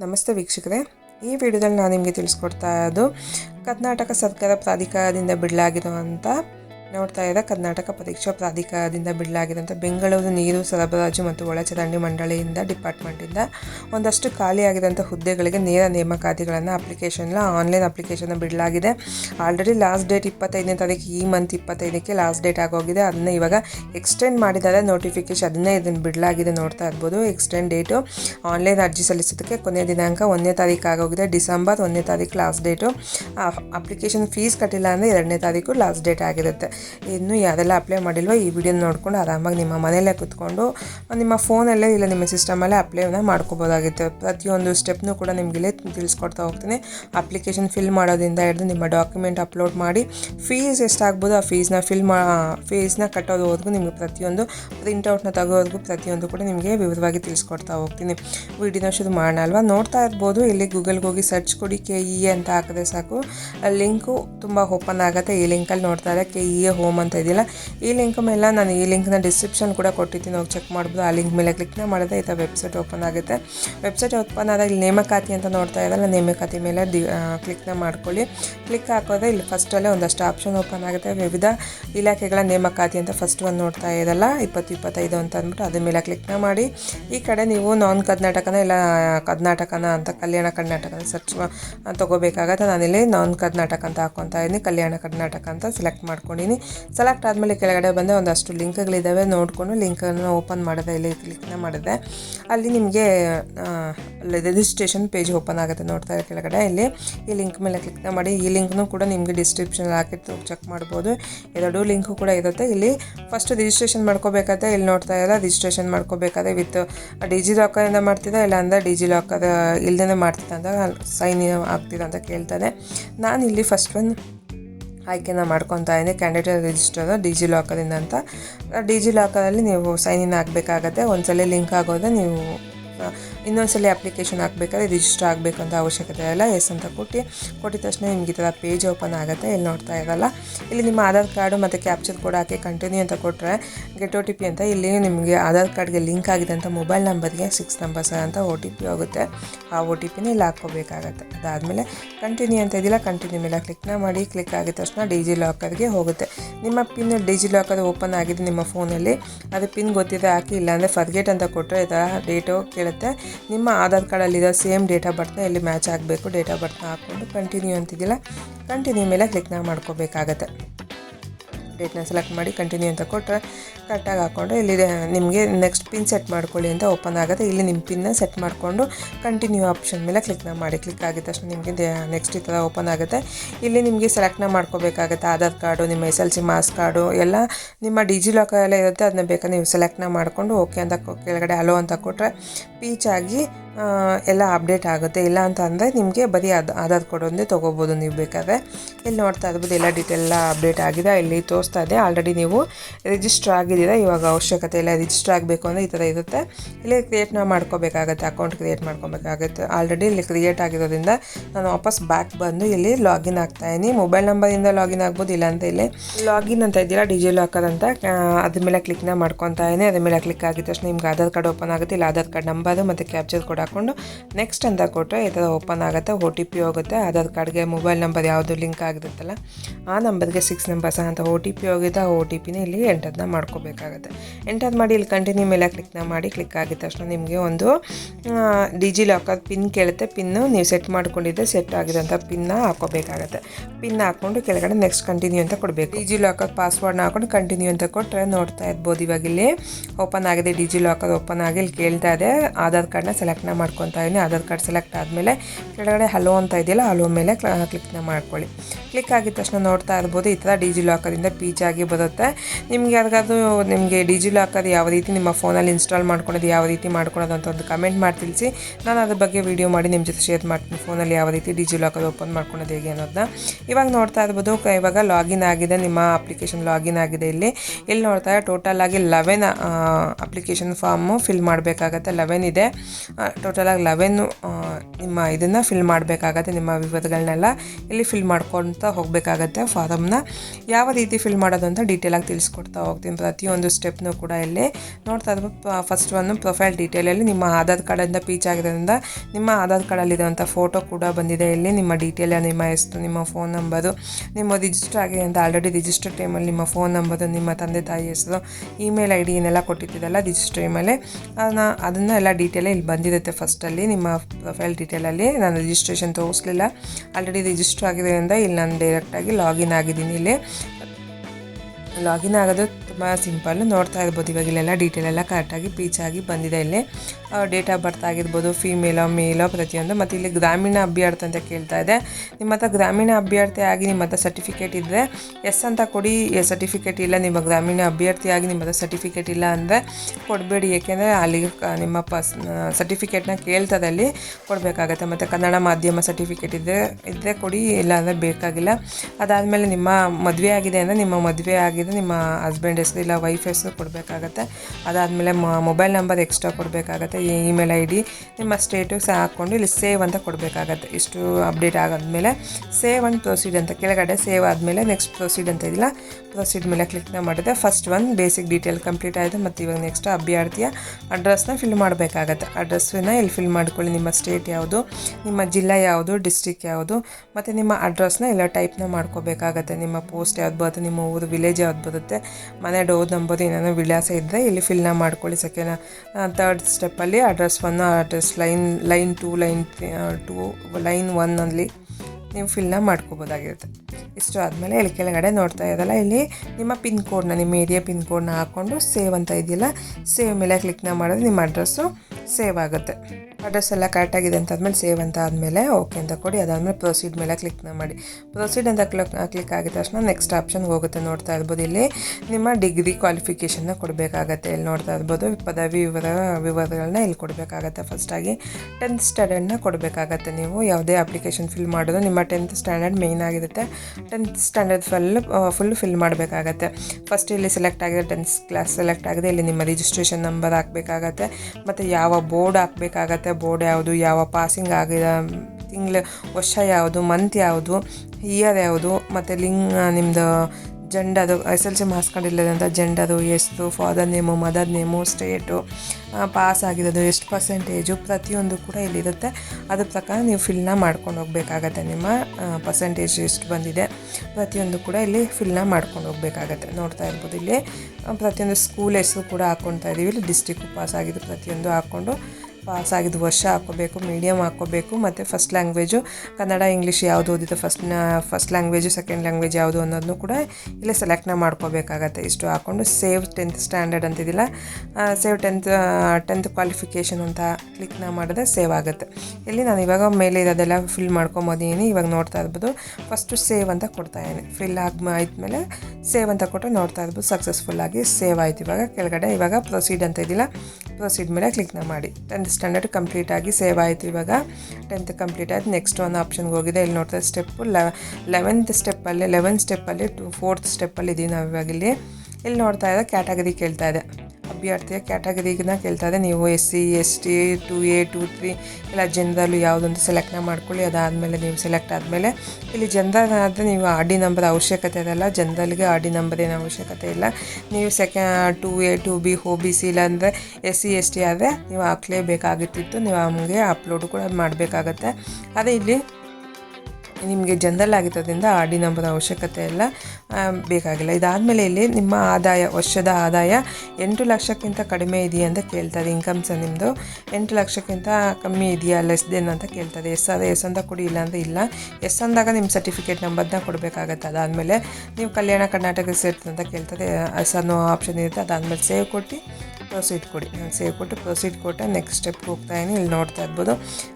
ನಮಸ್ತೆ ವೀಕ್ಷಕರೇ. ಈ ವಿಡಿಯೋದಲ್ಲಿ ನಾನು ನಿಮಗೆ ತಿಳಿಸ್ಕೊಡ್ತಾ ಇರೋದು ಕರ್ನಾಟಕ ಸರ್ಕಾರ ಪ್ರಾಧಿಕಾರದಿಂದ ಬಿಡಲಾಗಿರುವಂಥ ನೋಡ್ತಾ ಇರೋ ಕರ್ನಾಟಕ ಪರೀಕ್ಷಾ ಪ್ರಾಧಿಕಾರದಿಂದ ಬಿಡಲಾಗಿರುವಂಥ ಬೆಂಗಳೂರು ನೀರು ಸರಬರಾಜು ಮತ್ತು ಒಳಚರಂಡಿ ಮಂಡಳಿಯಿಂದ ಡಿಪಾರ್ಟ್ಮೆಂಟಿಂದ ಒಂದಷ್ಟು ಖಾಲಿಯಾಗಿರುವಂಥ ಹುದ್ದೆಗಳಿಗೆ ನೇರ ನೇಮಕಾತಿಗಳನ್ನು ಅಪ್ಲಿಕೇಶನ್ನ ಆನ್ಲೈನ್ ಅಪ್ಲಿಕೇಶನ್ ಬಿಡಲಾಗಿದೆ. ಆಲ್ರೆಡಿ ಲಾಸ್ಟ್ ಡೇಟ್ ಇಪ್ಪತ್ತೈದನೇ ತಾರೀಕು ಈ ಮಂತ್ ಇಪ್ಪತ್ತೈದಕ್ಕೆ ಲಾಸ್ಟ್ ಡೇಟ್ ಆಗೋಗಿದೆ. ಅದನ್ನ ಇವಾಗ ಎಕ್ಸ್ಟೆಂಡ್ ಮಾಡಿದ್ದಾರೆ. ನೋಟಿಫಿಕೇಶನ್ ಅದನ್ನೇ ಇದನ್ನು ಬಿಡಲಾಗಿದೆ ನೋಡ್ತಾ ಇರ್ಬೋದು. ಎಕ್ಸ್ಟೆಂಡ್ ಡೇಟು ಆನ್ಲೈನ್ ಅರ್ಜಿ ಸಲ್ಲಿಸೋದಕ್ಕೆ ಕೊನೆಯ ದಿನಾಂಕ ಒಂದನೇ ತಾರೀಕು ಆಗೋಗಿದೆ. ಡಿಸೆಂಬರ್ ಒಂದನೇ ತಾರೀಕು ಲಾಸ್ಟ್ ಡೇಟು. ಅಪ್ಲಿಕೇಶನ್ ಫೀಸ್ ಕಟ್ಟಿಲ್ಲ ಅಂದರೆ ಎರಡನೇ ತಾರೀಕು ಲಾಸ್ಟ್ ಡೇಟ್ ಆಗಿರುತ್ತೆ. ಇನ್ನು ಯಾವುದೆಲ್ಲ ಅಪ್ಲೈ ಮಾಡಿಲ್ವೋ ಈ ವಿಡಿಯೋ ನೋಡ್ಕೊಂಡು ಆರಾಮಾಗಿ ನಿಮ್ಮ ಮನೆಯಲ್ಲೇ ಕುತ್ಕೊಂಡು, ನಿಮ್ಮ ಫೋನಲ್ಲೇ ಇಲ್ಲ, ನಿಮ್ಮ ಸಿಸ್ಟಮಲ್ಲೇ ಅಪ್ಲೈನ ಮಾಡ್ಕೋಬೋದಾಗಿತ್ತು. ಪ್ರತಿಯೊಂದು ಸ್ಟೆಪ್ನು ಕೂಡ ನಿಮಗೆ ಇಲ್ಲೇ ತಿಳಿಸ್ಕೊಡ್ತಾ ಹೋಗ್ತೀನಿ. ಅಪ್ಲಿಕೇಶನ್ ಫಿಲ್ ಮಾಡೋದ್ರಿಂದ ಹಿಡಿದು ನಿಮ್ಮ ಡಾಕ್ಯುಮೆಂಟ್ ಅಪ್ಲೋಡ್ ಮಾಡಿ ಫೀಸ್ ಎಷ್ಟಾಗ್ಬೋದು ಆ ಫೀಸ್ನ ಫಿಲ್ ಮಾ ಫೀಸ್ನ ಕಟ್ಟೋದವರೆಗೂ ನಿಮಗೆ ಪ್ರತಿಯೊಂದು ಪ್ರಿಂಟೌಟ್ನ ತಗೋವರೆಗೂ ಪ್ರತಿಯೊಂದು ಕೂಡ ನಿಮಗೆ ವಿವರವಾಗಿ ತಿಳಿಸ್ಕೊಡ್ತಾ ಹೋಗ್ತೀನಿ. ವಿಡಿಯೋನ ಶುರು ಮಾಡೋಣ ಅಲ್ವಾ? ನೋಡ್ತಾ ಇರ್ಬೋದು. ಇಲ್ಲಿ ಗೂಗಲ್ಗೆ ಹೋಗಿ ಸರ್ಚ್ ಕೊಡಿ ಕೆ ಇ ಅಂತ ಹಾಕಿದ್ರೆ ಸಾಕು. ಲಿಂಕು ತುಂಬ ಓಪನ್ ಆಗುತ್ತೆ. ಈ ಲಿಂಕಲ್ಲಿ ನೋಡ್ತಾ ಕೆ ಇ ಹೋಮ್ ಅಂತ ಇದೆಯಲ್ಲ ಈ ಲಿಂಕ್ ಮೇಲೆ ನಾನು ಈ ಲಿಂಕ್ನ ಡಿಸ್ಕ್ರಿಪ್ಷನ್ ಕೂಡ ಕೊಟ್ಟಿದ್ದೀನಿ. ಹೋಗಿ ಚೆಕ್ ಮಾಡ್ಬೋದು. ಆ ಲಿಂಕ್ ಮೇಲೆ ಕ್ಲಿಕ್ನ ಮಾಡಿದ್ರೆ ಈ ಥರ ವೆಬ್ಸೈಟ್ ಓಪನ್ ಆಗುತ್ತೆ. ವೆಬ್ಸೈಟ್ ಓಪನ್ ಆದಾಗ ಇಲ್ಲಿ ನೇಮಕಾತಿ ಅಂತ ನೋಡ್ತಾ ಇದ್ದಲ್ಲ ನೇಮಕಾತಿ ಮೇಲೆ ದಿ ಕ್ಲಿಕ್ನ ಮಾಡ್ಕೊಳ್ಳಿ. ಕ್ಲಿಕ್ ಹಾಕೋದ್ರೆ ಇಲ್ಲಿ ಫಸ್ಟಲ್ಲೇ ಒಂದಷ್ಟು ಆಪ್ಷನ್ ಓಪನ್ ಆಗುತ್ತೆ. ವಿವಿಧ ಇಲಾಖೆಗಳ ನೇಮಕಾತಿ ಅಂತ ಫಸ್ಟ್ ಒಂದು ನೋಡ್ತಾ ಇದ್ದಲ್ಲ ಇಪ್ಪತ್ತು, ಇಪ್ಪತ್ತೈದು ಅಂತ ಅಂದ್ಬಿಟ್ಟು ಅದ್ರ ಮೇಲೆ ಕ್ಲಿಕ್ನ ಮಾಡಿ. ಈ ಕಡೆ ನೀವು ನಾನ್ ಕರ್ನಾಟಕನ ಇಲ್ಲ, ಕರ್ನಾಟಕನ ಅಂತ ಕಲ್ಯಾಣ ಕರ್ನಾಟಕನ ಸರ್ಚ್ ತೊಗೋಬೇಕಾಗತ್ತೆ. ನಾನಿಲ್ಲಿ ನಾನ್ ಕರ್ನಾಟಕ ಅಂತ ಹಾಕೊತಾ ಇದ್ದೀನಿ. ಕಲ್ಯಾಣ ಕರ್ನಾಟಕ ಅಂತ ಸೆಲೆಕ್ಟ್ ಮಾಡ್ಕೊಂಡಿನಿ. ಸೆಲೆಕ್ಟ್ ಆದಮೇಲೆ ಕೆಳಗಡೆ ಬಂದು ಒಂದಷ್ಟು ಲಿಂಕ್ಗಳಿದ್ದಾವೆ ನೋಡಿಕೊಂಡು ಲಿಂಕನ್ನು ಓಪನ್ ಮಾಡಿದೆ, ಇಲ್ಲಿ ಕ್ಲಿಕ್ನ ಮಾಡಿದೆ. ಅಲ್ಲಿ ನಿಮಗೆ ರಿಜಿಸ್ಟ್ರೇಷನ್ ಪೇಜ್ ಓಪನ್ ಆಗುತ್ತೆ ನೋಡ್ತಾ ಇರೋ ಕೆಳಗಡೆ. ಇಲ್ಲಿ ಈ ಲಿಂಕ್ ಮೇಲೆ ಕ್ಲಿಕ್ನ ಮಾಡಿ, ಈ ಲಿಂಕ್ನು ಕೂಡ ನಿಮಗೆ ಡಿಸ್ಕ್ರಿಪ್ಷನ್ ಹಾಕಿತ್ತು ಚೆಕ್ ಮಾಡ್ಬೋದು. ಎರಡೂ ಲಿಂಕು ಕೂಡ ಇರುತ್ತೆ. ಇಲ್ಲಿ ಫಸ್ಟ್ ರಿಜಿಸ್ಟ್ರೇಷನ್ ಮಾಡ್ಕೋಬೇಕಾದ್ರೆ ಇಲ್ಲಿ ನೋಡ್ತಾ ಇರೋ ರಿಜಿಸ್ಟ್ರೇಷನ್ ಮಾಡ್ಕೋಬೇಕಾದ್ರೆ ವಿತ್ ಡಿಜಿ ಲಾಕರಿಂದ ಮಾಡ್ತಿದ್ದ ಇಲ್ಲ ಅಂದರೆ ಡಿಜಿ ಲಾಕರ್ ಇಲ್ಲದೇ ಮಾಡ್ತಿದ್ದ ಅಂತ ಸೈನ್ ಆಗ್ತಿದೆ ಅಂತ ಕೇಳ್ತಾನೆ ನಾನು ಇಲ್ಲಿ ಫಸ್ಟ್ ಒಂದು ಆಯ್ಕೆನ ಮಾಡ್ಕೊತಾ ಇದ್ದೀನಿ. ಕ್ಯಾಂಡಿಡೇಟ್ ರಿಜಿಸ್ಟರ್ ಡಿ ಜಿ ಲಾಕರಿಂದ ಅಂತ. ಡಿ ಜಿ ಲಾಕರಲ್ಲಿ ನೀವು ಸೈನ್ ಇನ್ ಆಗಬೇಕಾಗತ್ತೆ. ಒಂದ್ಸಲ ಲಿಂಕ್ ಆಗೋದೇ ನೀವು ಇನ್ನೊಂದ್ಸಲ ಅಪ್ಲಿಕೇಶನ್ ಹಾಕ್ಬೇಕಾದ್ರೆ ರಿಜಿಸ್ಟರ್ ಆಗಬೇಕು ಅಂತ ಅವಶ್ಯಕತೆ ಇಲ್ಲ. ಎಸ್ ಅಂತ ಕೊಟ್ಟು, ಕೊಟ್ಟಿದ ತಕ್ಷಣ ನಿಮ್ಗೆ ಈ ಥರ ಪೇಜ್ ಓಪನ್ ಆಗುತ್ತೆ. ಇಲ್ಲಿ ನೋಡ್ತಾ ಇರಲ್ಲ. ಇಲ್ಲಿ ನಿಮ್ಮ ಆಧಾರ್ ಕಾರ್ಡು ಮತ್ತು ಕ್ಯಾಪ್ಚರ್ ಕೋಡ್ ಹಾಕಿ ಕಂಟಿನ್ಯೂ ಅಂತ ಕೊಟ್ಟರೆ ಗೆಟ್ ಒ ಟಿ ಪಿ ಅಂತ ಇಲ್ಲಿ ನಿಮಗೆ ಆಧಾರ್ ಕಾರ್ಡ್ಗೆ ಲಿಂಕ್ ಆಗಿದೆ ಅಂತ ಮೊಬೈಲ್ ನಂಬರ್ಗೆ ಸಿಕ್ಸ್ ನಂಬರ್ಸ್ ಅಂತ ಒ ಟಿ ಪಿ ಹೋಗುತ್ತೆ. ಆ ಒ ಟಿ ಪಿನ ಇಲ್ಲಿ ಹಾಕ್ಕೋಬೇಕಾಗತ್ತೆ ಅದಾದಮೇಲೆ ಕಂಟಿನ್ಯೂ ಅಂತ ಇದಿಲ್ಲ ಕಂಟಿನ್ಯೂ ಮೇಲೆ ಕ್ಲಿಕ್ನ ಮಾಡಿ ಕ್ಲಿಕ್ ಆಗಿದ ತಕ್ಷಣ ಡಿಜಿ ಲಾಕರ್ಗೆ ಹೋಗುತ್ತೆ. ನಿಮ್ಮ ಪಿನ್ ಡಿಜಿ ಲಾಕರ್ ಓಪನ್ ಆಗಿದೆ ನಿಮ್ಮ ಫೋನಲ್ಲಿ ಅದು ಪಿನ್ ಗೊತ್ತಿದೆ, ಹಾಕಿ ಇಲ್ಲಾಂದರೆ ಫರ್ಗೇಟ್ ಅಂತ ಕೊಟ್ಟರೆ ಈ ಥರ ಡೇಟು ಕೇಳುತ್ತೆ. ನಿಮ್ಮ ಆಧಾರ್ ಕಾರ್ಡಲ್ಲಿರೋ ಸೇಮ್ ಡೇಟ್ ಆಫ್ ಬರ್ತ್ನ ಎಲ್ಲಿ ಮ್ಯಾಚ್ ಆಗಬೇಕು, ಡೇಟ್ ಆಫ್ ಬರ್ತ್ನ ಹಾಕ್ಕೊಂಡು ಕಂಟಿನ್ಯೂ ಅಂತಿದ್ದಿಲ್ಲ ಕಂಟಿನ್ಯೂ ಮೇಲೆ ಕ್ಲಿಕ್ನ ಮಾಡ್ಕೋಬೇಕಾಗತ್ತೆ. ಡೇಟ್ನ ಸೆಲೆಕ್ಟ್ ಮಾಡಿ ಕಂಟಿನ್ಯೂ ಅಂತ ಕೊಟ್ಟರೆ ಕರೆಕ್ಟಾಗಿ ಹಾಕ್ಕೊಂಡು ಇಲ್ಲಿ ನಿಮಗೆ ನೆಕ್ಸ್ಟ್ ಪಿನ್ ಸೆಟ್ ಮಾಡ್ಕೊಳ್ಳಿ ಅಂತ ಓಪನ್ ಆಗುತ್ತೆ. ಇಲ್ಲಿ ನಿಮ್ಮ ಪಿನ್ನ ಸೆಟ್ ಮಾಡಿಕೊಂಡು ಕಂಟಿನ್ಯೂ ಆಪ್ಷನ್ ಮೇಲೆ ಕ್ಲಿಕ್ನ ಮಾಡಿ. ಕ್ಲಿಕ್ ಆಗಿದ ತಕ್ಷಣ ನಿಮಗೆ ನೆಕ್ಸ್ಟ್ ಈ ಥರ ಓಪನ್ ಆಗುತ್ತೆ. ಇಲ್ಲಿ ನಿಮಗೆ ಸೆಲೆಕ್ಟ್ನ ಮಾಡ್ಕೋಬೇಕಾಗುತ್ತೆ. ಆಧಾರ್ ಕಾರ್ಡು, ನಿಮ್ಮ S L C marks card, ಎಲ್ಲ ನಿಮ್ಮ ಡಿಜಿ ಲಾಕರ್ ಎಲ್ಲ ಇರುತ್ತೆ. ಅದನ್ನ ಬೇಕಾದ್ರೆ ನೀವು ಸೆಲೆಕ್ಟ್ನ ಮಾಡಿಕೊಂಡು ಓಕೆ ಅಂತ ಕೆಳಗಡೆ ಅಲೋ ಅಂತ ಕೊಟ್ಟರೆ ಪೀಚಾಗಿ ಎಲ್ಲ ಅಪ್ಡೇಟ್ ಆಗುತ್ತೆ. ಇಲ್ಲ ಅಂತ ಅಂದರೆ ನಿಮಗೆ ಬರೀ ಅದು ಆಧಾರ್ ಕಾರ್ಡ್ ಒಂದೇ ತೊಗೋಬೋದು ನೀವು ಬೇಕಾದ್ರೆ. ಇಲ್ಲಿ ನೋಡ್ತಾ ಇರ್ಬೋದು, ಎಲ್ಲ ಡೀಟೇಲ್ ಎಲ್ಲ ಅಪ್ಡೇಟ್ ಆಗಿದೆ. ಇಲ್ಲಿ ತೋರಿಸ್ತಾ ಇದೆ. ಆಲ್ರೆಡಿ ನೀವು ರಿಜಿಸ್ಟರ್ ಆಗಿದ್ದೀರಾ. ಇವಾಗ ಅವಶ್ಯಕತೆ ಇಲ್ಲ ರಿಜಿಸ್ಟರ್ ಆಗಬೇಕು ಅಂದರೆ ಈ ಥರ ಇರುತ್ತೆ. ಇಲ್ಲಿ ಕ್ರಿಯೇಟ್ನ ಮಾಡ್ಕೋಬೇಕಾಗತ್ತೆ ಅಕೌಂಟ್ ಕ್ರಿಯೇಟ್ ಮಾಡ್ಕೋಬೇಕಾಗುತ್ತೆ. ಆಲ್ರೆಡಿ ಇಲ್ಲಿ ಕ್ರಿಯೇಟ್ ಆಗಿರೋದ್ರಿಂದ ನಾನು ವಾಪಸ್ ಬ್ಯಾಕ್ ಬಂದು ಇಲ್ಲಿ ಲಾಗಿನ್ ಆಗ್ತಾ ಇದ್ದೀನಿ. ಮೊಬೈಲ್ ನಂಬರಿಂದ ಲಾಗಿನ್ ಆಗ್ಬೋದು. ಇಲ್ಲ ಅಂತ ಇಲ್ಲಿ ಲಾಗಿನ್ ಅಂತ ಇದ್ದೀರ ಡಿಜಿ ಲಾಕರ್ ಅಂತ ಅದ್ರ ಮೇಲೆ ಕ್ಲಿಕ್ನ ಮಾಡ್ಕೊತಾ ಇದ್ದೀನಿ. ಅದ್ರ ಮೇಲೆ ಕ್ಲಿಕ್ ಆಗಿದ ತಕ್ಷಣ ನಿಮ್ಗೆ ಆಧಾರ್ ಕಾರ್ಡ್ ಓಪನ್ ಆಗುತ್ತೆ. ಇಲ್ಲ, ಆಧಾರ್ ಕಾರ್ಡ್ ನಂಬರು ಮತ್ತು ಕ್ಯಾಪ್ಚರ್ ಕೂಡ ಹಾಕ್ಕೊಂಡು ನೆಕ್ಸ್ಟ್ ಅಂತ ಕೊಟ್ಟರೆ ಈ ಥರ ಓಪನ್ ಆಗುತ್ತೆ ಓ ಟಿ ಪಿ ಹೋಗುತ್ತೆ. ಆಧಾರ್ ಕಾರ್ಡ್ಗೆ ಮೊಬೈಲ್ ನಂಬರ್ ಯಾವುದು ಲಿಂಕ್ ಆಗಿರುತ್ತಲ್ಲ, ಆ ನಂಬರ್ಗೆ ಸಿಕ್ಸ್ ನಂಬರ್ಸ್ ಅಂತ ಓ ಟಿ ಪಿ ಹೋಗಿದ್ದ ಒ ಟಿ ಪಿನ ಇಲ್ಲಿ ಎಂಟರ್ನ ಮಾಡ್ಕೋಬೇಕಾಗುತ್ತೆ. ಎಂಟರ್ ಮಾಡಿ ಇಲ್ಲಿ ಕಂಟಿನ್ಯೂ ಮೇಲೆ ಕ್ಲಿಕ್ನ ಮಾಡಿ ಕ್ಲಿಕ್ ಆಗಿದ ತಕ್ಷಣ ನಿಮಗೆ ಒಂದು ಡಿಜಿ ಲಾಕರ್ ಪಿನ್ ಕೇಳುತ್ತೆ. ಪಿನ್ನು ನೀವು ಸೆಟ್ ಮಾಡ್ಕೊಂಡಿದ್ದೆ ಸೆಟ್ ಆಗಿರೋಂಥ ಪಿನ್ನ ಹಾಕೋಬೇಕಾಗತ್ತೆ. ಪಿನ್ ಹಾಕ್ಕೊಂಡು ಕೆಳಗಡೆ ನೆಕ್ಸ್ಟ್ ಕಂಟಿನ್ಯೂ ಅಂತ ಕೊಡಬೇಕು. ಡಿಜಿ ಲಾಕರ್ ಪಾಸ್ವರ್ಡ್ನ ಹಾಕೊಂಡು ಕಂಟಿನ್ಯೂ ಅಂತ ಕೊಟ್ಟರೆ ನೋಡ್ತಾ ಇರ್ಬೋದು. ಇವಾಗ ಇಲ್ಲಿ ಓಪನ್ ಆಗಿದೆ ಡಿಜಿ ಲಾಕರ್ ಓಪನ್ ಆಗಿ ಇಲ್ಲಿ ಕೇಳ್ತಾ ಇದೆ. ಆಧಾರ್ ಕಾರ್ಡ್ನ ಸೆಲೆಕ್ಟ್ನ ಮಾಡ್ಕೊತಾ ಇದ್ದೀನಿ ಆಧಾರ್ ಕಾರ್ಡ್ ಸೆಲೆಕ್ಟ್ ಆದಮೇಲೆ ಕೆಳಗಡೆ ಹಲೋ ಅಂತ ಇದೆಯಲ್ಲ, ಹಲೋ ಮೇಲೆ ಕ್ಲಿಕ್ನ ಮಾಡ್ಕೊಳ್ಳಿ. ಕ್ಲಿಕ್ ಆಗಿದ ತಕ್ಷಣ ನೋಡ್ತಾ ಇರ್ಬೋದು, ಈ ಥರ ಡಿಜಿ ಲಾಕರಿಂದ ಪೀಚ್ ಆಗಿ ಬರುತ್ತೆ. ನಿಮ್ಗೆ ಯಾರಿಗಾದ್ರೂ ನಿಮಗೆ ಡಿಜಿ ಲಾಕರ್ ಯಾವ ರೀತಿ ನಿಮ್ಮ ಫೋನಲ್ಲಿ ಇನ್ಸ್ಟಾಲ್ ಮಾಡ್ಕೊಳ್ಳೋದು ಯಾವ ರೀತಿ ಮಾಡ್ಕೊಳ್ಳೋದು ಅಂತ ಒಂದು ಕಮೆಂಟ್ ಮಾಡಿ ತಿಳಿಸಿ. ನಾನು ಅದ್ರ ಬಗ್ಗೆ ವಿಡಿಯೋ ಮಾಡಿ ನಿಮ್ಮ ಜೊತೆ ಶೇರ್ ಮಾಡ್ತೀನಿ, ಫೋನಲ್ಲಿ ಯಾವ ರೀತಿ ಡಿಜಿ ಲಾಕರ್ ಓಪನ್ ಮಾಡ್ಕೊಳೋದು ಹೇಗೆ ಅನ್ನೋದನ್ನ. ಇವಾಗ ನೋಡ್ತಾ ಇರ್ಬೋದು ಇವಾಗ ಲಾಗಿನ್ ಆಗಿದೆ, ನಿಮ್ಮ ಅಪ್ಲಿಕೇಶನ್ ಲಾಗಿನ್ ಆಗಿದೆ ಇಲ್ಲಿ. ಇಲ್ಲಿ ನೋಡ್ತಾ ಟೋಟಲ್ ಆಗಿ ಲೆವೆನ್ ಅಪ್ಲಿಕೇಶನ್ ಫಾರ್ಮು ಫಿಲ್ ಮಾಡಬೇಕಾಗತ್ತೆ. ಲೆವೆನ್ ಇದೆ. ಟೋಟಲಾಗಿ ಲೆವೆನ್ನು ನಿಮ್ಮ ಇದನ್ನು ಫಿಲ್ ಮಾಡಬೇಕಾಗತ್ತೆ, ನಿಮ್ಮ ವಿವರಗಳನ್ನೆಲ್ಲ ಇಲ್ಲಿ ಫಿಲ್ ಮಾಡ್ಕೊತ ಹೋಗಬೇಕಾಗತ್ತೆ ಫಾರಮ್ನ ಯಾವ ರೀತಿ ಫಿಲ್ ಮಾಡೋದು ಅಂತ ಡೀಟೇಲಾಗಿ ತಿಳಿಸ್ಕೊಡ್ತಾ ಹೋಗ್ತೀನಿ. ಪ್ರತಿಯೊಂದು ಸ್ಟೆಪ್ನು ಕೂಡ ಇಲ್ಲಿ ನೋಡ್ತಾ ಇದ್ರು ಫಸ್ಟ್ ಒಂದು ಪ್ರೊಫೈಲ್ ಡೀಟೇಲಲ್ಲಿ ನಿಮ್ಮ ಆಧಾರ್ ಕಾರ್ಡಿಂದ ಪೀಚ್ ಆಗಿರೋದ್ರಿಂದ ನಿಮ್ಮ ಆಧಾರ್ ಕಾರ್ಡಲ್ಲಿರುವಂಥ ಫೋಟೋ ಕೂಡ ಬಂದಿದೆ. ಇಲ್ಲಿ ನಿಮ್ಮ ಡೀಟೇಲ್ ನಿಮ್ಮ ಹೆಸರು, ನಿಮ್ಮ ಫೋನ್ ನಂಬರು ನಿಮ್ಮ ರಿಜಿಸ್ಟರ್ ಆಗಿದೆ ಅಂತ ಆಲ್ರೆಡಿ ರಿಜಿಸ್ಟರ್ ಟೈಮಲ್ಲಿ ನಿಮ್ಮ ಫೋನ್ ನಂಬರು ನಿಮ್ಮ ತಂದೆ ತಾಯಿ ಹೆಸರು ಇಮೇಲ್ ಐ ಡಿ ಏನೆಲ್ಲ ಕೊಟ್ಟಿದ್ದಲ್ಲ ರಿಜಿಸ್ಟರ್ ಟೈಮಲ್ಲಿ ಅದನ್ನ, ಅದನ್ನು ಎಲ್ಲ ಡೀಟೇಲೇ ಇಲ್ಲಿ ಬಂದಿರುತ್ತೆ ಫಸ್ಟಲ್ಲಿ ನಿಮ್ಮ ಪ್ರೊಫೈಲ್ ಡೀಟೇಲಲ್ಲಿ ನಾನು ರಿಜಿಸ್ಟ್ರೇಷನ್ ತೋರಿಸ್ಲಿಲ್ಲ. ಆಲ್ರೆಡಿ ರಿಜಿಸ್ಟರ್ ಆಗಿರೋದ್ರಿಂದ ಇಲ್ಲಿ ನಾನು ಡೈರೆಕ್ಟಾಗಿ ಲಾಗಿನ್ ಆಗಿದ್ದೀನಿ ಇಲ್ಲಿ. ಲಾಗಿನ್ ಆಗೋದು ತುಂಬ ಸಿಂಪಲ್ ನೋಡ್ತಾ ಇರ್ಬೋದು. ಇವಾಗ ಇಲ್ಲೆಲ್ಲ ಡೀಟೇಲ್ ಎಲ್ಲ ಕರೆಕ್ಟಾಗಿ ಪೀಚಾಗಿ ಬಂದಿದೆ ಇಲ್ಲಿ. ಡೇಟ್ ಆಫ್ ಬರ್ತ್ ಆಗಿರ್ಬೋದು ಫೀಮೇಲೋ ಮೇಲೋ ಪ್ರತಿಯೊಂದು. ಮತ್ತು ಇಲ್ಲಿ ಗ್ರಾಮೀಣ ಅಭ್ಯರ್ಥಿ ಅಂತ ಕೇಳ್ತಾ ಇದೆ. ನಿಮ್ಮ ಹತ್ರ ಗ್ರಾಮೀಣ ಅಭ್ಯರ್ಥಿ ಆಗಿ ನಿಮ್ಮ ಹತ್ರ ಸರ್ಟಿಫಿಕೇಟ್ ಇದ್ದರೆ ಎಸ್ ಅಂತ ಕೊಡಿ. ಸರ್ಟಿಫಿಕೇಟ್ ಇಲ್ಲ, ನಿಮ್ಮ ಗ್ರಾಮೀಣ ಅಭ್ಯರ್ಥಿಯಾಗಿ ನಿಮ್ಮ ಹತ್ರ ಸರ್ಟಿಫಿಕೇಟ್ ಇಲ್ಲ ಅಂದರೆ ಕೊಡಬೇಡಿ. ಏಕೆಂದರೆ ಅಲ್ಲಿಗೆ ಕ- ನಿಮ್ಮ ಪಸ್ ಸರ್ಟಿಫಿಕೇಟ್ನ ಕೇಳ್ತದೆ ಅಲ್ಲಿ. ಕೊಡಬೇಕಾಗತ್ತೆ. ಮತ್ತು ಕನ್ನಡ ಮಾಧ್ಯಮ ಸರ್ಟಿಫಿಕೇಟ್ ಇದ್ದರೆ ಇದ್ದರೆ ಕೊಡಿ. ಇಲ್ಲ ಅಂದರೆ ಬೇಕಾಗಿಲ್ಲ. ಅದಾದಮೇಲೆ ನಿಮ್ಮ ಮದುವೆ ಆಗಿದೆ ಅಂದರೆ ನಿಮ್ಮ ಮದುವೆ ಆಗಿದೆ. ನಿಮ್ಮ ಹಸ್ಬೆಂಡ್ ಹೆಸರು ಇಲ್ಲ ವೈಫ್ ಹೆಸರು ಕೊಡಬೇಕಾಗತ್ತೆ. ಅದಾದಮೇಲೆ ಮೊಬೈಲ್ ನಂಬರ್ ಎಕ್ಸ್ಟ್ರಾ ಕೊಡಬೇಕಾಗತ್ತೆ. ಇಮೇಲ್ ಐ ಡಿ ನಿಮ್ಮ ಸ್ಟೇಟಸ್ ಹಾಕ್ಕೊಂಡು ಇಲ್ಲಿ ಸೇವ್ ಅಂತ ಕೊಡಬೇಕಾಗತ್ತೆ. ಇಷ್ಟು ಅಪ್ಡೇಟ್ ಆಗಾದ್ಮೇಲೆ ಸೇವ್ ಅಂಡ್ ಪ್ರೊಸೀಡ್ ಅಂತ ಕೆಳಗಡೆ ಸೇವ್ ಆದಮೇಲೆ ನೆಕ್ಸ್ಟ್ ಪ್ರೊಸೀಡ್ ಅಂತ ಇದಿಲ್ಲ ಪ್ರೊಸೀಡ್ ಮೇಲೆ ಕ್ಲಿಕ್ನ ಮಾಡಿದ್ರೆ first one basic detail complete ಆಯಿತು. ಮತ್ತು ಇವಾಗ ನೆಕ್ಸ್ಟ್ ಅಭ್ಯರ್ಥಿಯ ಅಡ್ರೆಸ್ನ ಫಿಲ್ ಮಾಡಬೇಕಾಗತ್ತೆ. ಅಡ್ರೆಸ್ಸನ್ನ ಇಲ್ಲಿ ಫಿಲ್ ಮಾಡ್ಕೊಳ್ಳಿ. ನಿಮ್ಮ ಸ್ಟೇಟ್ ಯಾವುದು, ನಿಮ್ಮ ಜಿಲ್ಲಾ ಯಾವುದು ಡಿಸ್ಟಿಕ್ ಯಾವುದು, ಮತ್ತು ನಿಮ್ಮ ಅಡ್ರೆಸ್ನ ಎಲ್ಲ ಟೈಪ್ನ ಮಾಡ್ಕೋಬೇಕಾಗತ್ತೆ. ನಿಮ್ಮ ಪೋಸ್ಟ್ ಯಾವ್ದು ಬರುತ್ತೆ, ನಿಮ್ಮ ಊರು ವಿಲೇಜ್ ಯಾವ್ದು ಬರುತ್ತೆ, ಮನೆ ಡೋರ್ ನಂಬರ್ ಏನಾದ್ರು ವಿಳಾಸ ಇದ್ದರೆ ಇಲ್ಲಿ ಫಿಲ್ನ ಮಾಡ್ಕೊಳ್ಳಿ. Second third address one address line line two line two line ಒನ್ನಲ್ಲಿ ನೀವು ಫಿಲ್ನ ಮಾಡ್ಕೋಬೋದಾಗಿರುತ್ತೆ. ಇಷ್ಟು ಆದಮೇಲೆ ಇಲ್ಲಿ ಕೆಳಗಡೆ ನೋಡ್ತಾ ಇದ್ದಲ್ಲ ಇಲ್ಲಿ ನಿಮ್ಮ ಪಿನ್ ಕೋಡ್ನ ನಿಮ್ಮ ಏರಿಯಾ ಪಿನ್ ಕೋಡ್ನ ಹಾಕ್ಕೊಂಡು ಸೇವ್ ಅಂತ ಇದೆಯಲ್ಲ ಸೇವ್ ಮೇಲೆ ಕ್ಲಿಕ್ನ ಮಾಡಿದ್ರೆ ನಿಮ್ಮ ಅಡ್ರೆಸ್ಸು ಸೇವ್ ಆಗುತ್ತೆ. ಅಡ್ರೆಸ್ ಎಲ್ಲ ಕರೆಕ್ಟಾಗಿದೆ ಅಂತ ಆದಮೇಲೆ ಸೇವ್ ಅಂತ ಆದಮೇಲೆ ಓಕೆ ಅಂತ ಕೊಡಿ. ಅದಾದಮೇಲೆ ಪ್ರೊಸೀಡ್ ಮೇಲೆ ಕ್ಲಿಕ್ನ ಮಾಡಿ. ಪ್ರೊಸೀಡ್ ಅಂತ ಕ್ಲಿಕ್ ಕ್ಲಿಕ್ ಆಗಿದ ತಕ್ಷಣ ನೆಕ್ಸ್ಟ್ ಆಪ್ಷನ್ ಹೋಗುತ್ತೆ ನೋಡ್ತಾ ಇರ್ಬೋದು. ಇಲ್ಲಿ ನಿಮ್ಮ ಡಿಗ್ರಿ ಕ್ವಾಲಿಫಿಕೇಷನ್ನ ಕೊಡಬೇಕಾಗತ್ತೆ. ಇಲ್ಲಿ ನೋಡ್ತಾ ಇರ್ಬೋದು. ಪದವಿ ವಿವರ ವಿವರಗಳನ್ನ ಇಲ್ಲಿ ಕೊಡಬೇಕಾಗತ್ತೆ. ಫಸ್ಟಾಗಿ ಟೆಂತ್ ಸ್ಟ್ಯಾಂಡರ್ಡ್ನ ಕೊಡಬೇಕಾಗತ್ತೆ ನೀವು. ಯಾವುದೇ ಅಪ್ಲಿಕೇಶನ್ ಫಿಲ್ ಮಾಡೋದು ನಿಮ್ಮ ಟೆಂತ್ ಸ್ಟ್ಯಾಂಡರ್ಡ್ ಮೇನ್ ಆಗಿರುತ್ತೆ. Tenth standard full full fill ಮಾಡಬೇಕಾಗತ್ತೆ. ಫಸ್ಟ್ ಇಲ್ಲಿ ಸೆಲೆಕ್ಟ್ ಆಗಿದೆ ಟೆಂತ್ ಕ್ಲಾಸ್ ಸೆಲೆಕ್ಟ್ ಆಗಿದೆ. ಇಲ್ಲಿ ನಿಮ್ಮ ರಿಜಿಸ್ಟ್ರೇಷನ್ ನಂಬರ್ ಹಾಕಬೇಕಾಗತ್ತೆ. ಮತ್ತು ಯಾವ ಬೋರ್ಡ್ ಹಾಕಬೇಕಾಗತ್ತೆ, ಬೋರ್ಡ್ ಯಾವುದು, ಯಾವ ಪಾಸಿಂಗ್ ಆಗಿದೆ ತಿಂಗಳು ವರ್ಷ ಯಾವುದು, ಮಂತ್ ಯಾವುದು, ಇಯರ್ ಯಾವುದು, ಮತ್ತು ಲಿಂಗ್ ನಿಮ್ಮದು ಜೆಂಡರು ಎಸ್ ಎಲ್ ಸಿ ಮಾಡಿಸ್ಕೊಂಡಿಲ್ಲದಂಥ ಜೆಂಡರು ಎಷ್ಟು father name, mother name, state pass ಆಗಿರೋದು, ಎಷ್ಟು ಪರ್ಸೆಂಟೇಜು ಪ್ರತಿಯೊಂದು ಕೂಡ ಇಲ್ಲಿರುತ್ತೆ. ಅದ್ರ ಪ್ರಕಾರ ನೀವು ಫಿಲ್ನ ಮಾಡ್ಕೊಂಡು ಹೋಗಬೇಕಾಗತ್ತೆ. ನಿಮ್ಮ ಪರ್ಸೆಂಟೇಜ್ ಎಷ್ಟು ಬಂದಿದೆ ಪ್ರತಿಯೊಂದು ಕೂಡ ಇಲ್ಲಿ ಫಿಲ್ನ ಮಾಡ್ಕೊಂಡು ಹೋಗಬೇಕಾಗತ್ತೆ. ನೋಡ್ತಾ ಇರ್ಬೋದು ಇಲ್ಲಿ ಪ್ರತಿಯೊಂದು ಸ್ಕೂಲ್ ಹೆಸರು ಕೂಡ ಹಾಕ್ಕೊಳ್ತಾ ಇದ್ದೀವಿ ಇಲ್ಲಿ ಡಿಸ್ಟಿಕ್ಕು ಪಾಸ್ ಆಗಿದ್ದು ಪ್ರತಿಯೊಂದು ಹಾಕ್ಕೊಂಡು ಪಾಸ್ ಆಗಿದ್ದು ವರ್ಷ ಹಾಕ್ಕೋಬೇಕು ಮೀಡಿಯಮ್ ಹಾಕ್ಕೋಬೇಕು, ಮತ್ತು ಫಸ್ಟ್ ಲ್ಯಾಂಗ್ವೇಜು ಕನ್ನಡ ಇಂಗ್ಲೀಷ್ ಯಾವುದು ಓದಿದ್ದು first first language second language ಯಾವುದು ಅನ್ನೋದನ್ನು ಕೂಡ ಇಲ್ಲೇ ಸೆಲೆಕ್ಟ್ನ ಮಾಡ್ಕೋಬೇಕಾಗತ್ತೆ. ಇಷ್ಟು ಹಾಕ್ಕೊಂಡು ಸೇವ್ ಟೆಂತ್ ಸ್ಟ್ಯಾಂಡರ್ಡ್ ಅಂತಿದ್ದಿಲ್ಲ ಸೇವ್ ಟೆಂತ್ ಟೆಂತ್ ಕ್ವಾಲಿಫಿಕೇಷನ್ ಅಂತ ಕ್ಲಿಕ್ನ ಮಾಡಿದ್ರೆ ಸೇವ್ ಆಗುತ್ತೆ. ಇಲ್ಲಿ ನಾನು ಇವಾಗ ಮೇಲೆ ಇರೋದೆಲ್ಲ ಫಿಲ್ ಮಾಡ್ಕೊಂಬೋದೀನಿ. ಇವಾಗ ನೋಡ್ತಾ ಇರ್ಬೋದು. ಫಸ್ಟು ಸೇವ್ ಅಂತ ಕೊಡ್ತಾ ಇದ್ದೀನಿ. ಫಿಲ್ ಆಗಿ ಆದಮೇಲೆ ಸೇವ್ ಅಂತ ಕೊಟ್ಟರೆ ನೋಡ್ತಾ ಇರ್ಬೋದು. ಸಕ್ಸಸ್ಫುಲ್ಲಾಗಿ ಸೇವ್ ಆಯ್ತು ಇವಾಗ. ಕೆಳಗಡೆ ಇವಾಗ ಪ್ರೊಸೀಡ್ ಅಂತ ಇದ್ದಿಲ್ಲ. ಪ್ರೊಸೀಡ್ ಮೇಲೆ ಕ್ಲಿಕ್ನ ಮಾಡಿ. ಟೆಂತ್ ಸ್ಟ್ಯಾಂಡರ್ಡ್ ಕಂಪ್ಲೀಟ್ ಆಗಿ ಸೇವ್ ಆಯಿತು ಇವಾಗ. ಟೆಂತ್ ಕಂಪ್ಲೀಟ್ ಆಯ್ತು. ನೆಕ್ಸ್ಟ್ ಒಂದು ಆಪ್ಷನ್ಗೆ ಹೋಗಿದೆ. ಇಲ್ಲಿ ನೋಡ್ತಾ ಸ್ಟೆಪ್ಪು ಲೆವೆಂತ್ ಸ್ಟೆಪ್ಪಲ್ಲಿ ಲೆವೆಂತ್ ಸ್ಟೆಪ್ಪಲ್ಲಿ ಟು ಫೋರ್ತ್ ಸ್ಟೆಪ್ಪಲ್ಲಿ ಇದ್ದೀವಿ ನಾವು ಇವಾಗ ಇಲ್ಲಿ. ಇಲ್ಲಿ ನೋಡ್ತಾ ಇದೆ ಕ್ಯಾಟಗರಿ ಕೇಳ್ತಾ ಇದೆ. ಅಭ್ಯರ್ಥಿಯ ಕ್ಯಾಟಗರಿನ ಕೇಳ್ತಾ ಇದೆ. ನೀವು S C S T two A two three ಇಲ್ಲ ಜನರಲ್ಲು ಯಾವುದೊಂದು ಸೆಲೆಕ್ಟ್ನ ಮಾಡ್ಕೊಳ್ಳಿ. ಅದಾದಮೇಲೆ ನೀವು ಸೆಲೆಕ್ಟ್ ಆದಮೇಲೆ ಇಲ್ಲಿ ಜನರಲ್ ಆದರೆ ನೀವು ಆರ್ ಡಿ ನಂಬರ್ ಅವಶ್ಯಕತೆ ಇರಲ್ಲ. ಜನರಲ್ಗೆ ಆರ್ ಡಿ ನಂಬರ್ ಏನು ಅವಶ್ಯಕತೆ ಇಲ್ಲ. ನೀವು ಸೆಕೆ two A two B O B C ಇಲ್ಲಾಂದರೆ ಎಸ್ ಸಿ ಎಸ್ ಟಿ ಆದರೆ ನೀವು ಹಾಕ್ಲೇಬೇಕಾಗುತ್ತಿತ್ತು ನೀವು ನಮಗೆ ಅಪ್ಲೋಡ್ ಕೂಡ ಮಾಡಬೇಕಾಗತ್ತೆ. ಅದೇ ಇಲ್ಲಿ ನಿಮಗೆ ಜನರಲ್ ಆಗಿರೋದ್ರಿಂದ ಆರ್ ಡಿ ನಂಬರ್ ಅವಶ್ಯಕತೆ ಎಲ್ಲ ಬೇಕಾಗಿಲ್ಲ. ಇದಾದಮೇಲೆ ಇಲ್ಲಿ ನಿಮ್ಮ ಆದಾಯ, ವರ್ಷದ ಆದಾಯ ಎಂಟು ಲಕ್ಷಕ್ಕಿಂತ ಕಡಿಮೆ ಇದೆಯಾ ಅಂತ ಕೇಳ್ತಾರೆ ಇನ್ಕಮ್ಸ್ ನಿಮ್ಮದು ಎಂಟು ಲಕ್ಷಕ್ಕಿಂತ ಕಮ್ಮಿ ಇದೆಯಾ ಲೆಸ್ ದೆನ್ ಅಂತ ಕೇಳ್ತಾರೆ. ಎಸ್ ಆದರೆ ಎಸ್ ಅಂತ ಕೊಡಿ, ಇಲ್ಲ ಅಂದರೆ ಇಲ್ಲ. ಎಸ್ ಅಂದಾಗ ನಿಮ್ಮ ಸರ್ಟಿಫಿಕೇಟ್ ನಂಬರ್ನ ಕೊಡಬೇಕಾಗತ್ತೆ. ಅದಾದಮೇಲೆ ನೀವು ಕಲ್ಯಾಣ ಕರ್ನಾಟಕ ಸೇರ್ತದೆ ಅಂತ ಕೇಳ್ತಾರೆ. ಎಸ್ ಅನ್ನೋ ಆಪ್ಷನ್ ಇರುತ್ತೆ. ಅದಾದಮೇಲೆ ಸೇವ್ ಕೊಟ್ಟು ಪ್ರೊಸೀಡ್ ಕೊಡಿ. ನಾನು ಸೇವ್ ಕೊಟ್ಟು ಪ್ರೊಸೀಡ್ ಕೊಟ್ಟೆ ನೆಕ್ಸ್ಟ್ ಸ್ಟೆಪ್ ಹೋಗ್ತಾ ಇದ್ದೀನಿ. ಇಲ್ಲಿ ನೋಡ್ತಾ ಇರ್ಬೋದು.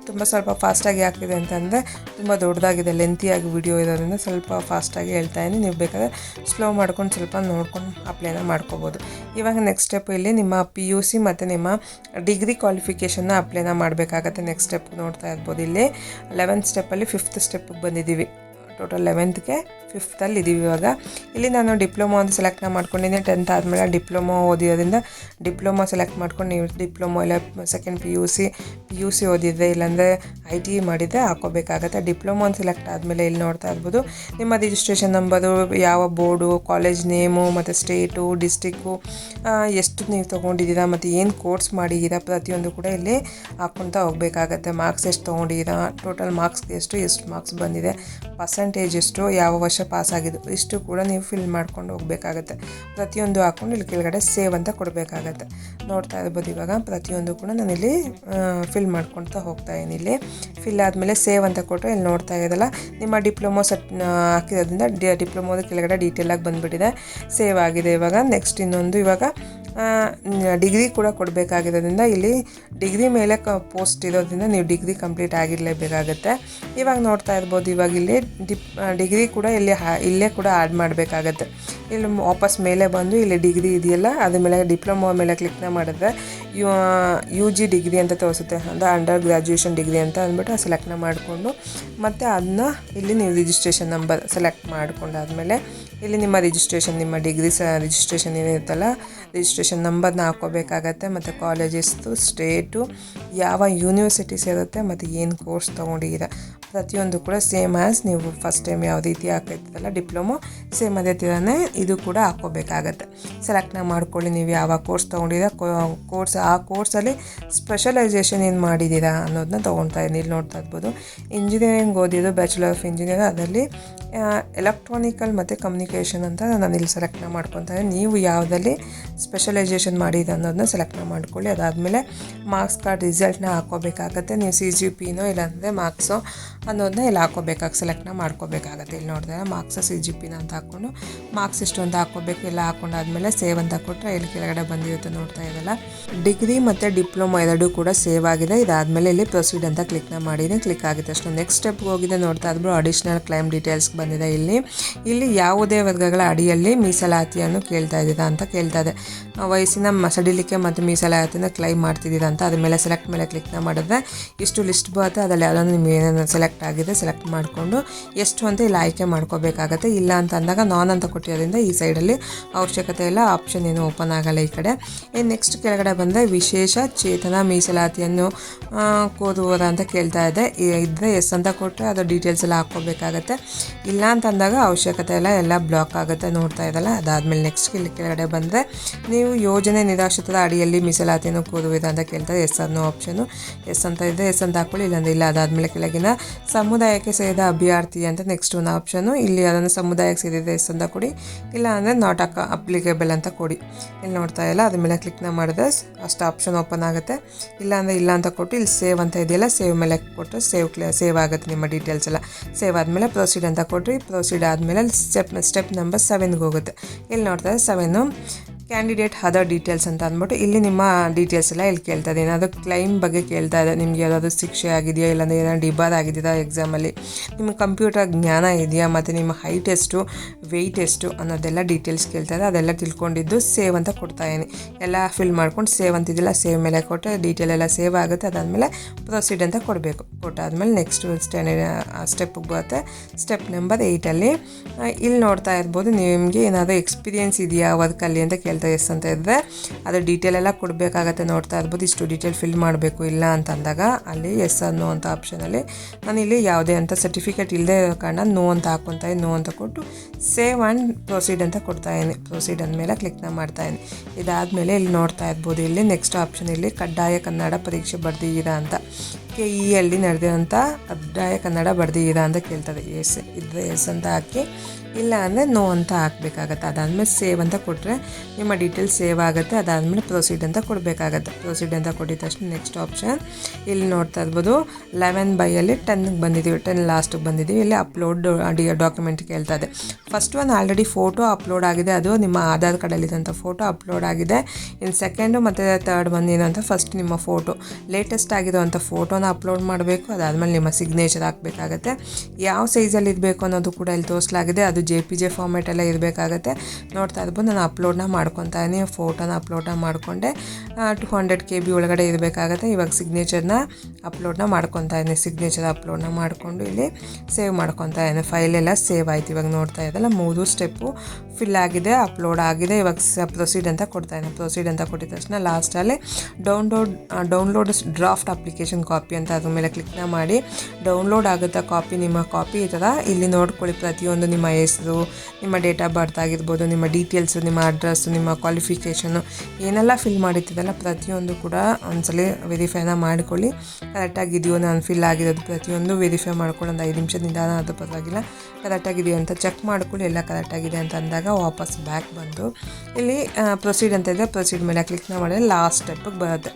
ತುಂಬ ಸ್ವಲ್ಪ ಫಾಸ್ಟಾಗಿ ಆಗ್ತಿದೆ ಅಂತಂದರೆ ತುಂಬ ದೊಡ್ಡದಾಗಿದೆ ಲೆಂತಿಯಾಗಿ ವಿಡಿಯೋ ಇರೋದ್ರಿಂದ ಸ್ವಲ್ಪ ಫಾಸ್ಟಾಗಿ ಹೇಳ್ತಾ ಇದ್ದೀನಿ. ನೀವು ಬೇಕಾದ್ರೆ ಸ್ಲೋ ಮಾಡ್ಕೊಂಡು ಸ್ವಲ್ಪ ನೋಡ್ಕೊಂಡು ಅಪ್ಲೈನ ಮಾಡ್ಕೋಬೋದು. ಇವಾಗ ನೆಕ್ಸ್ಟ್ ಸ್ಟೆಪ್ ಇಲ್ಲಿ ನಿಮ್ಮ ಪಿ ಯು ಸಿ ಮತ್ತು ನಿಮ್ಮ ಡಿಗ್ರಿ ಕ್ವಾಲಿಫಿಕೇಷನ್ನ ಅಪ್ಲೈನ ಮಾಡಬೇಕಾಗತ್ತೆ ನೆಕ್ಸ್ಟ್ ಸ್ಟೆಪ್ ನೋಡ್ತಾ ಇರ್ಬೋದು. ಇಲ್ಲಿ ಲೆವೆಂತ್ ಸ್ಟೆಪ್ಪಲ್ಲಿ ಫಿಫ್ತ್ ಸ್ಟೆಪ್ಗೆ ಬಂದಿದ್ದೀವಿ. ಟೋಟಲ್ ಲೆವೆಂತ್ಗೆ ಫಿಫ್ತಲ್ಲಿ ಇದ್ದೀವಿ ಇವಾಗ. ಇಲ್ಲಿ ನಾನು ಡಿಪ್ಲೊಮೊ ಅಂತ ಸೆಲೆಕ್ಟ್ ಮಾಡ್ಕೊಂಡಿದ್ದೀನಿ ಟೆಂತ್ ಆದಮೇಲೆ ಡಿಪ್ಲೊಮೊ ಓದಿರೋದ್ರಿಂದ ಡಿಪ್ಲೊಮೊ ಸೆಲೆಕ್ಟ್ ಮಾಡ್ಕೊಂಡು ನೀವು ಡಿಪ್ಲೊಮೊ ಇಲ್ಲ second P U C P U C ಓದಿದ್ದೆ ಇಲ್ಲಾಂದರೆ ಐ ಟಿ ಮಾಡಿದ್ದೆ ಹಾಕೋಬೇಕಾಗತ್ತೆ. ಡಿಪ್ಲೊಮೊ ಅಂತ ಸೆಲೆಕ್ಟ್ ಆದಮೇಲೆ ಇಲ್ಲಿ ನೋಡ್ತಾ ಇರ್ಬೋದು. ನಿಮ್ಮ ರಿಜಿಸ್ಟ್ರೇಷನ್ ನಂಬರು ಯಾವ ಬೋರ್ಡು ಕಾಲೇಜ್ ನೇಮು ಮತ್ತು ಸ್ಟೇಟು ಡಿಸ್ಟಿಕ್ಕು ಎಷ್ಟು ನೀವು ತೊಗೊಂಡಿದ್ದೀರಾ, ಮತ್ತು ಏನು ಕೋರ್ಸ್ ಮಾಡಿದ್ದೀರಾ, ಪ್ರತಿಯೊಂದು ಕೂಡ ಇಲ್ಲಿ ಹಾಕ್ಕೊತಾ ಹೋಗಬೇಕಾಗತ್ತೆ. ಮಾರ್ಕ್ಸ್ ಎಷ್ಟು ತೊಗೊಂಡಿದ್ದೀರಾ ಟೋಟಲ್ ಮಾರ್ಕ್ಸ್ ಎಷ್ಟು ಎಷ್ಟು ಮಾರ್ಕ್ಸ್ ಬಂದಿದೆ ಪರ್ಸೆಂಟೇಜ್ ಎಷ್ಟು, ಯಾವ ವರ್ಷ ಪಾಸ್ ಆಗಿದ್ದು ಇಷ್ಟು ಕೂಡ ನೀವು ಫಿಲ್ ಮಾಡ್ಕೊಂಡು ಹೋಗಬೇಕಾಗತ್ತೆ. ಪ್ರತಿಯೊಂದು ಹಾಕ್ಕೊಂಡು ಇಲ್ಲಿ ಕೆಳಗಡೆ ಸೇವ್ ಅಂತ ಕೊಡಬೇಕಾಗತ್ತೆ. ನೋಡ್ತಾ ಇರ್ಬೋದು ಇವಾಗ, ಪ್ರತಿಯೊಂದು ಕೂಡ ನಾನು ಇಲ್ಲಿ ಫಿಲ್ ಮಾಡ್ಕೊಳ್ತಾ ಹೋಗ್ತಾ ಇದ್ದೀನಿ ಇಲ್ಲಿ. ಫಿಲ್ ಆದಮೇಲೆ ಸೇವ್ ಅಂತ ಕೊಟ್ಟರೆ ಇಲ್ಲಿ ನೋಡ್ತಾ ಇರೋದಲ್ಲ ನಿಮ್ಮ ಡಿಪ್ಲೊಮೊ ಸೆಟ್ ಹಾಕಿರೋದ್ರಿಂದ ಡಿಪ್ಲೊಮೋದ ಕೆಳಗಡೆ ಡೀಟೇಲಾಗಿ ಬಂದುಬಿಟ್ಟಿದೆ. ಸೇವ್ ಆಗಿದೆ ಇವಾಗ. ನೆಕ್ಸ್ಟ್ ಇನ್ನೊಂದು ಇವಾಗ ಡಿಗ್ರಿ ಕೂಡ ಕೊಡಬೇಕಾಗಿರೋದ್ರಿಂದ ಇಲ್ಲಿ ಡಿಗ್ರಿ ಮೇಲೆ ಕ ಪೋಸ್ಟ್ ಇರೋದ್ರಿಂದ ನೀವು ಡಿಗ್ರಿ ಕಂಪ್ಲೀಟ್ ಆಗಿರಲೇಬೇಕಾಗತ್ತೆ. ಇವಾಗ ನೋಡ್ತಾ ಇರ್ಬೋದು, ಇವಾಗ ಇಲ್ಲಿ ಡಿಪ್ ಡಿಗ್ರಿ ಕೂಡ ಇಲ್ಲಿ ಹಾ ಇಲ್ಲೇ ಕೂಡ ಆ್ಯಡ್ ಮಾಡಬೇಕಾಗತ್ತೆ. ಇಲ್ಲಿ ವಾಪಸ್ ಮೇಲೆ ಬಂದು ಇಲ್ಲಿ ಡಿಗ್ರಿ ಇದೆಯಲ್ಲ, ಅದ್ರ ಮೇಲೆ ಡಿಪ್ಲೊಮೊ ಮೇಲೆ ಕ್ಲಿಕ್ನ ಮಾಡಿದ್ರೆ ಯು ಯು ಜಿ ಡಿಗ್ರಿ ಅಂತ ತೋರಿಸುತ್ತೆ. ಅಂದರೆ ಅಂಡರ್ ಗ್ರ್ಯಾಜುಯೇಷನ್ ಡಿಗ್ರಿ ಅಂತ ಅಂದ್ಬಿಟ್ಟು ಸೆಲೆಕ್ಟ್ನ ಮಾಡಿಕೊಂಡು, ಮತ್ತು ಅದನ್ನ ಇಲ್ಲಿ ನೀವು ರಿಜಿಸ್ಟ್ರೇಷನ್ ನಂಬರ್ ಸೆಲೆಕ್ಟ್ ಮಾಡಿಕೊಂಡಾದ್ಮೇಲೆ ಇಲ್ಲಿ ನಿಮ್ಮ ರಿಜಿಸ್ಟ್ರೇಷನ್ ನಿಮ್ಮ ಡಿಗ್ರಿ ಸ ರಿಜಿಸ್ಟ್ರೇಷನ್ ಏನಿರುತ್ತಲ್ಲ ರಿಜಿಸ್ಟ್ರೇಷನ್ ನಂಬರ್ನ ಹಾಕೋಬೇಕಾಗತ್ತೆ, ಮತ್ತು ಕಾಲೇಜಸ್ದು ಸ್ಟೇಟು ಯಾವ ಯೂನಿವರ್ಸಿಟೀಸ್ ಇರುತ್ತೆ ಮತ್ತು ಏನು ಕೋರ್ಸ್ ತೊಗೊಂಡಿದ್ದೀರ. ಪ್ರತಿಯೊಂದು ಕೂಡ ಸೇಮ್ ಆ್ಯಸ್ ನೀವು ಫಸ್ಟ್ ಟೈಮ್ ಯಾವ ರೀತಿ ಹಾಕೈತಲ್ಲ ಡಿಪ್ಲೊಮೊ ಸೇಮ್ ಅದೇ ಥರನೇ ಇದು ಕೂಡ ಹಾಕ್ಕೋಬೇಕಾಗತ್ತೆ ಸೆಲೆಕ್ಟ್ನ ಮಾಡ್ಕೊಳ್ಳಿ ನೀವು ಯಾವ ಕೋರ್ಸ್ ತೊಗೊಂಡಿದ್ದೀರ ಕೋರ್ಸ್ ಆ ಕೋರ್ಸಲ್ಲಿ ಸ್ಪೆಷಲೈಸೇಷನ್ ಏನು ಮಾಡಿದ್ದೀರಾ ಅನ್ನೋದನ್ನ ತೊಗೊಳ್ತಾ ಇದ್ದೀನಿ ಇಲ್ಲಿ ನೋಡ್ತಾ ಇರ್ಬೋದು ಇಂಜಿನಿಯರಿಂಗ್ ಓದಿದ್ದು ಬ್ಯಾಚುಲರ್ ಆಫ್ ಇಂಜಿನಿಯರ್ ಅದರಲ್ಲಿ ಎಲೆಕ್ಟ್ರಾನಿಕಲ್ ಮತ್ತು ಕಮ್ಯುನಿಕೇಷನ್ ಅಂತ ನಾನು ಇಲ್ಲಿ ಸೆಲೆಕ್ಟ್ನ ಮಾಡ್ಕೊತಾರೆ ನೀವು ಯಾವುದಲ್ಲಿ ಸ್ಪೆಷಲೈಸೇಷನ್ ಮಾಡಿದೆ ಅನ್ನೋದನ್ನ ಸೆಲೆಕ್ಟ್ ಮಾಡ್ಕೊಳ್ಳಿ. ಅದಾದಮೇಲೆ ಮಾರ್ಕ್ಸ್ ಕಾರ್ಡ್ ರಿಸಲ್ಟ್ನ ಹಾಕೋಬೇಕಾಗತ್ತೆ ನೀವು ಸಿ ಜಿ ಪಿನೋ ಇಲ್ಲಾಂದರೆ ಮಾರ್ಕ್ಸು ಅನ್ನೋದನ್ನ ಇಲ್ಲಿ ಹಾಕೋಬೇಕಾಗಿ ಸೆಲೆಕ್ಟ್ನ ಮಾಡ್ಕೋಬೇಕಾಗತ್ತೆ. ಇಲ್ಲಿ ನೋಡಿದ್ರೆ ಮಾರ್ಕ್ಸ್ ಸಿ ಜಿ ಪಿನ ಅಂತ ಹಾಕ್ಕೊಂಡು ಮಾರ್ಕ್ಸ್ ಇಷ್ಟೊಂದು ಅಂತ ಹಾಕ್ಕೋಬೇಕು. ಎಲ್ಲ ಹಾಕೊಂಡಾದ್ಮೇಲೆ ಸೇವ್ ಅಂತ ಕೊಟ್ಟರೆ ಇಲ್ಲಿ ಕೆಳಗಡೆ ಬಂದಿರುತ್ತೆ ನೋಡ್ತಾ ಇದ್ದಲ್ಲ ಡಿಗ್ರಿ ಮತ್ತು ಡಿಪ್ಲೊಮಾ ಎರಡೂ ಕೂಡ ಸೇವ್ ಆಗಿದೆ. ಇದಾದಮೇಲೆ ಇಲ್ಲಿ ಪ್ರೊಸೀಡ್ ಅಂತ ಕ್ಲಿಕ್ನ ಮಾಡಿದ್ದೀನಿ ಕ್ಲಿಕ್ ಆಗಿದೆ ಅಷ್ಟು ನೆಕ್ಸ್ಟ್ ಸ್ಟೆಪ್ಗೆ ಹೋಗಿದೆ. ನೋಡ್ತಾ ಇದ್ರು ಅಡಿಷ್ನಲ್ ಕ್ಲೈಮ್ ಡೀಟೇಲ್ಸ್ ಬಂದಿದೆ ಇಲ್ಲಿ. ಇಲ್ಲಿ ಯಾವುದೇ ವರ್ಗಗಳ ಅಡಿಯಲ್ಲಿ ಮೀಸಲಾತಿಯನ್ನು ಕೇಳ್ತಾ ಇದ್ದೀರಾ ಅಂತ ಕೇಳ್ತಾ ಇದೆ. ವಯಸ್ಸಿನ ಸಡಿಲಿಕೆ ಮತ್ತು ಮೀಸಲಾತಿಯನ್ನು ಕ್ಲೈಮ್ ಮಾಡ್ತಿದ್ದೀರಾ ಅಂತ ಅದ್ರ ಮೇಲೆ ಸೆಲೆಕ್ಟ್ ಮೇಲೆ ಕ್ಲಿಕ್ನ ಮಾಡಿದ್ರೆ ಇಷ್ಟು ಲಿಸ್ಟ್ ಬರುತ್ತೆ. ಅದರಲ್ಲಿ ಯಾವುದೊಂದು ನಿಮ್ಗೆ ಏನೇನು ಸೆಲೆಕ್ಟ್ ಆಗಿದೆ ಸೆಲೆಕ್ಟ್ ಮಾಡಿಕೊಂಡು ಎಷ್ಟು ಅಂತ ಇಲ್ಲಿ ಆಯ್ಕೆ ಮಾಡ್ಕೋಬೇಕಾಗತ್ತೆ. ಇಲ್ಲ ಅಂತ ಅಂದಾಗ ನಾನ್ ಅಂತ ಕೊಟ್ಟಿರೋದ್ರಿಂದ ಈ ಸೈಡಲ್ಲಿ ಅವಶ್ಯಕತೆ ಇಲ್ಲ ಆಪ್ಷನ್ ಏನು ಓಪನ್ ಆಗಲ್ಲ ಈ ಕಡೆ. ಇನ್ನು ನೆಕ್ಸ್ಟ್ ಕೆಳಗಡೆ ಬಂದರೆ ವಿಶೇಷ ಚೇತನ ಮೀಸಲಾತಿಯನ್ನು ಕೋದುವುದ ಅಂತ ಕೇಳ್ತಾ ಇದೆ. ಇದ್ದರೆ ಎಸ್ ಅಂತ ಕೊಟ್ಟರೆ ಅದು ಡೀಟೇಲ್ಸ್ ಎಲ್ಲ ಹಾಕ್ಕೋಬೇಕಾಗತ್ತೆ. ಇಲ್ಲ ಅಂತ ಅಂದಾಗ ಅವಶ್ಯಕತೆ ಎಲ್ಲ ಎಲ್ಲ ಬ್ಲಾಕ್ ಆಗುತ್ತೆ ನೋಡ್ತಾ ಇದ್ದಲ್ಲ ಅದಾದಮೇಲೆ ನೆಕ್ಸ್ಟ್ ಇಲ್ಲಿ ಕೆಳಗಡೆ ಬಂದರೆ ನೀವು ಯೋಜನೆ ನಿರಾಶ್ರಿತರ ಅಡಿಯಲ್ಲಿ ಮೀಸಲಾತಿಯನ್ನು ಕೋರುವಿರ ಅಂತ ಕೇಳ್ತಾರೆ ಎಸ್ ಅನ್ನೋ ಆಪ್ಷನು ಎಸ್ ಅಂತ ಇದ್ದರೆ ಎಸ್ ಅಂತ ಹಾಕೊಳ್ಳಿ, ಇಲ್ಲಾಂದ್ರೆ ಇಲ್ಲ. ಅದಾದಮೇಲೆ ಕೆಳಗಿನ ಸಮುದಾಯಕ್ಕೆ ಸೇರಿದ ಅಭ್ಯರ್ಥಿ ಅಂತ ನೆಕ್ಸ್ಟ್ ಒಂದು ಆಪ್ಷನು ಇಲ್ಲಿ ಅದನ್ನು ಸಮುದಾಯಕ್ಕೆ ಸೇರಿದ ಅಂತ ಕೊಡಿ. ಇಲ್ಲ ಅಂದರೆ ನಾಟ್ ಅಕ ಅಪ್ಲಿಕೇಬಲ್ ಅಂತ ಕೊಡಿ. ಇಲ್ಲಿ ನೋಡ್ತಾ ಇಲ್ಲ ಅದ್ರ ಮೇಲೆ ಕ್ಲಿಕ್ನ ಮಾಡಿದ್ರೆ ಅಷ್ಟು ಆಪ್ಷನ್ ಓಪನ್ ಆಗುತ್ತೆ. ಇಲ್ಲ ಅಂದರೆ ಇಲ್ಲ ಅಂತ ಕೊಟ್ಟು ಇಲ್ಲಿ ಸೇವ್ ಅಂತ ಇದೆಯಲ್ಲ ಸೇವ್ ಮೇಲೆ ಕೊಟ್ಟರೆ ಸೇವ್ ಕ್ಲಿಯರ್ ಸೇವ್ ಆಗುತ್ತೆ ನಿಮ್ಮ ಡೀಟೇಲ್ಸ್ ಎಲ್ಲ. ಸೇವ್ ಆದಮೇಲೆ ಪ್ರೊಸೀಡ್ ಅಂತ ಕೊಟ್ರಿ. ಪ್ರೊಸೀಡ್ ಆದಮೇಲೆ ಸ್ಟೆಪ್ ಸ್ಟೆಪ್ ನಂಬರ್ ಸೆವೆನ್ಗೆ ಹೋಗುತ್ತೆ. ಇಲ್ಲಿ ನೋಡ್ತಾ ಸೆವೆನ್ನು ಕ್ಯಾಂಡಿಡೇಟ್ ಅದರ್ ಡೀಟೇಲ್ಸ್ ಅಂತ ಅಂದ್ಬಿಟ್ಟು ಇಲ್ಲಿ ನಿಮ್ಮ ಡೀಟೇಲ್ಸ್ ಎಲ್ಲ ಇಲ್ಲಿ ಕೇಳ್ತಾ ಇದೆ ಏನಾದರೂ ಕ್ಲೈಮ್ ಬಗ್ಗೆ ಕೇಳ್ತಾ ಇದೆ. ನಿಮ್ಗೆ ಯಾವುದಾದ್ರು ಶಿಕ್ಷೆ ಆಗಿದೆಯಾ? ಇಲ್ಲಾಂದರೆ ಏನಾದ್ರು ಡಿಬಾರ್ ಆಗಿದೆಯಾ ಎಕ್ಸಾಮಲ್ಲಿ ನಿಮ್ಮ ಕಂಪ್ಯೂಟರ್ ಜ್ಞಾನ ಇದೆಯಾ? ಮತ್ತು ನಿಮ್ಮ ಹೈಟ್ ಎಷ್ಟು? ವೆಯ್ಟ್ ಎಷ್ಟು? ಅನ್ನೋದೆಲ್ಲ ಡೀಟೇಲ್ಸ್ ಕೇಳ್ತಾ ಇದೆ. ಅದೆಲ್ಲ ತಿಳ್ಕೊಂಡಿದ್ದು ಸೇವ್ ಅಂತ ಕೊಡ್ತಾ ಇದೀನಿ ಎಲ್ಲ ಫಿಲ್ ಮಾಡ್ಕೊಂಡು ಸೇವ್ ಅಂತಿದ್ದಿಲ್ಲ ಸೇವ್ ಮೇಲೆ ಕೊಟ್ಟರೆ ಡೀಟೇಲ್ ಎಲ್ಲ ಸೇವ್ ಆಗುತ್ತೆ. ಅದಾದಮೇಲೆ ಪ್ರೊಸೀಡ್ ಅಂತ ಕೊಡಬೇಕು. ಕೊಟ್ಟಾದ್ಮೇಲೆ ನೆಕ್ಸ್ಟ್ ಸ್ಟೆಪ್ಗೆ ಬರುತ್ತೆ. ಸ್ಟೆಪ್ ನಂಬರ್ ಏಯ್ಟಲ್ಲಿ ಇಲ್ಲಿ ನೋಡ್ತಾ ಇರ್ಬೋದು, ನಿಮಗೆ ಏನಾದರೂ ಎಕ್ಸ್ಪೀರಿಯೆನ್ಸ್ ಇದೆಯಾ ವರ್ಕಲ್ಲಿ ಅಂತ ಕೇಳ್ತಾ ಎಸ್ ಅಂತ ಇದ್ದರೆ ಅದು ಡೀಟೇಲ್ ಎಲ್ಲ ಕೊಡಬೇಕಾಗತ್ತೆ ನೋಡ್ತಾ ಇರ್ಬೋದು. ಇಷ್ಟು ಡೀಟೇಲ್ ಫಿಲ್ ಮಾಡಬೇಕು ಇಲ್ಲ ಅಂತ ಅಂದಾಗ ಅಲ್ಲಿ ಎಸ್ ಅನ್ನೋ ಅಂತ ಆಪ್ಷನಲ್ಲಿ ನಾನು ಇಲ್ಲಿ ಯಾವುದೇ ಅಂತ ಸರ್ಟಿಫಿಕೇಟ್ ಇಲ್ಲದೆ ಕಾರಣ ನೋ ಅಂತ ಹಾಕ್ಕೊತಾ ನೋ ಅಂತ ಕೊಟ್ಟು ಸೇವ್ ಆ್ಯಂಡ್ ಪ್ರೊಸೀಡ್ ಅಂತ ಕೊಡ್ತಾ ಇದ್ದೀನಿ ಪ್ರೊಸೀಡ್ ಅಂದಮೇಲೆ ಕ್ಲಿಕ್ನ ಮಾಡ್ತಾ ಇದ್ದೀನಿ ಇದಾದಮೇಲೆ ಇಲ್ಲಿ ನೋಡ್ತಾ ಇರ್ಬೋದು. ಇಲ್ಲಿ ನೆಕ್ಸ್ಟ್ ಆಪ್ಷನ್ ಇಲ್ಲಿ ಕಡ್ಡಾಯ ಕನ್ನಡ ಪರೀಕ್ಷೆ ಬರ್ದಿದ್ದೀರಾ ಅಂತ. ಕೆ ಇ ಅಲ್ಲಿ ನಡೆದಿರೋಂಥ ಅಭಿಪ್ರಾಯ ಕನ್ನಡ ಬರ್ದಿದ್ದೀರಾ ಅಂತ ಕೇಳ್ತದೆ. ಎಸ್ ಇದ್ರೆ ಎಸ್ ಅಂತ ಹಾಕಿ, ಇಲ್ಲ ಅಂದರೆ ನೋ ಅಂತ ಹಾಕಬೇಕಾಗತ್ತೆ. ಅದಾದಮೇಲೆ ಸೇವ್ ಅಂತ ಕೊಟ್ಟರೆ ನಿಮ್ಮ ಡೀಟೇಲ್ಸ್ ಸೇವ್ ಆಗುತ್ತೆ. ಅದಾದಮೇಲೆ ಪ್ರೊಸೀಡ್ ಅಂತ ಕೊಡಬೇಕಾಗತ್ತೆ. ಪ್ರೊಸೀಡ್ ಅಂತ ಕೊಟ್ಟಿದ ತಕ್ಷಣ ನೆಕ್ಸ್ಟ್ ಆಪ್ಷನ್ ಇಲ್ಲಿ ನೋಡ್ತಾ ಇರ್ಬೋದು. ಲೆವೆನ್ ಬೈಯಲ್ಲಿ ಟೆನ್ಗೆ ಬಂದಿದ್ದೀವಿ ಟೆನ್ ಲಾಸ್ಟಿಗೆ ಬಂದಿದ್ದೀವಿ ಇಲ್ಲಿ ಅಪ್ಲೋಡ್ ಡಿ ಡಾಕ್ಯುಮೆಂಟ್ ಇದೆ first one already photo upload ಆಗಿದೆ. ಅದು ನಿಮ್ಮ ಆಧಾರ್ ಕಾರ್ಡಲ್ಲಿದ್ದಂಥ ಫೋಟೋ ಅಪ್ಲೋಡ್ ಆಗಿದೆ. ಇನ್ನು ಸೆಕೆಂಡು ಮತ್ತು ತರ್ಡ್ ಏನಂತ ಫಸ್ಟ್ ನಿಮ್ಮ ಫೋಟೋ ಲೇಟೆಸ್ಟ್ ಆಗಿರೋವಂಥ ಫೋಟೋನ ಅಪ್ಲೋಡ್ ಮಾಡಬೇಕು. ಅದಾದಮೇಲೆ ನಿಮ್ಮ ಸಿಗ್ನೇಚರ್ ಹಾಕಬೇಕಾಗತ್ತೆ. ಯಾವ ಸೈಜಲ್ಲಿ ಇರಬೇಕು ಅನ್ನೋದು ಕೂಡ ಇಲ್ಲಿ ತೋರಿಸಲಾಗಿದೆ. ಅದು ಜೆ ಪಿ ಜೆ ಫಾರ್ಮೆಟೆಲ್ಲ ಇರಬೇಕಾಗತ್ತೆ. ನೋಡ್ತಾ ಇರ್ಬೋದು ನಾನು ಅಪ್ಲೋಡ್ನ ಮಾಡ್ಕೊತಾ ಇದ್ದೀನಿ. ಫೋಟೋನ ಅಪ್ಲೋಡ್ನ ಮಾಡಿಕೊಂಡೆ. ಟು ಹಂಡ್ರೆಡ್ ಕೆ ಬಿ ಒಳಗಡೆ ಇರಬೇಕಾಗತ್ತೆ. ಇವಾಗ ಸಿಗ್ನೇಚರ್ನ ಅಪ್ಲೋಡ್ನ ಮಾಡ್ಕೊತಾ ಇದ್ದೀನಿ. ಸಿಗ್ನೇಚರ್ ಅಪ್ಲೋಡ್ನ ಮಾಡಿಕೊಂಡು ಇಲ್ಲಿ ಸೇವ್ ಮಾಡ್ಕೊತಾ ಇದ್ದೀನಿ. ಫೈಲೆಲ್ಲ ಸೇವ್ ಆಯ್ತು. ಇವಾಗ ನೋಡ್ತಾ ಇದ್ದಲ್ಲ, ಮೂರು ಸ್ಟೆಪ್ಪು ಫಿಲ್ ಆಗಿದೆ ಅಪ್ಲೋಡ್ ಆಗಿದೆ. ಇವಾಗ ಪ್ರೊಸೀಡ್ ಅಂತ ಕೊಡ್ತಾ ಇದ್ದೀನಿ. ಪ್ರೊಸೀಡ್ ಅಂತ ಕೊಟ್ಟಿದ ತಕ್ಷಣ ಲಾಸ್ಟಲ್ಲಿ download download draft application copy ಅಂತ ಅದ್ರ ಮೇಲೆ ಕ್ಲಿಕ್ನ ಮಾಡಿ ಡೌನ್ಲೋಡ್ ಆಗುತ್ತಾ ಕಾಪಿ ನಿಮ್ಮ ಕಾಪಿ ಇರ್ತದ. ಇಲ್ಲಿ ನೋಡ್ಕೊಳ್ಳಿ ಪ್ರತಿಯೊಂದು ನಿಮ್ಮ ಹೆಸರು, ನಿಮ್ಮ ಡೇಟ್ ಆಫ್ ಬರ್ತ್ ಆಗಿರ್ಬೋದು, ನಿಮ್ಮ ಡೀಟೇಲ್ಸು ನಿಮ್ಮ ಅಡ್ರೆಸ್ಸು ನಿಮ್ಮ ಕ್ವಾಲಿಫಿಕೇಷನು ಏನೆಲ್ಲ ಫಿಲ್ ಮಾಡಿರ್ತೀರಲ್ಲ ಪ್ರತಿಯೊಂದು ಕೂಡ ಒಂದ್ಸಲ ವೆರಿಫೈನ ಕರೆಕ್ಟಾಗಿ ಇದೆಯೋ ನಾನು ಫಿಲ್ ಆಗಿರೋದು ಪ್ರತಿಯೊಂದು ವೆರಿಫೈ ಮಾಡ್ಕೊಂಡು ಒಂದು ಐದು ನಿಮಿಷದ ನಿಧಾನ ಅದು ಪರವಾಗಿಲ್ಲ ಕರೆಕ್ಟಾಗಿದೆಯೋ ಅಂತ ಚೆಕ್ ಮಾಡ್ಕೊಳ್ಳಿ, ಎಲ್ಲ ಕರೆಕ್ಟಾಗಿದೆ ಅಂತ ಅಂದಾಗ ವಾಪಸ್ ಬ್ಯಾಕ್ ಬಂದು ಇಲ್ಲಿ ಪ್ರೊಸೀಡ್ ಅಂತ ಇದೆ. ಪ್ರೊಸೀಡ್ ಮೇಲೆ ಕ್ಲಿಕ್ನ ಮಾಡಿದ್ರೆ ಲಾಸ್ಟ್ ಸ್ಟೆಪ್ಪಿಗೆ ಬರುತ್ತೆ.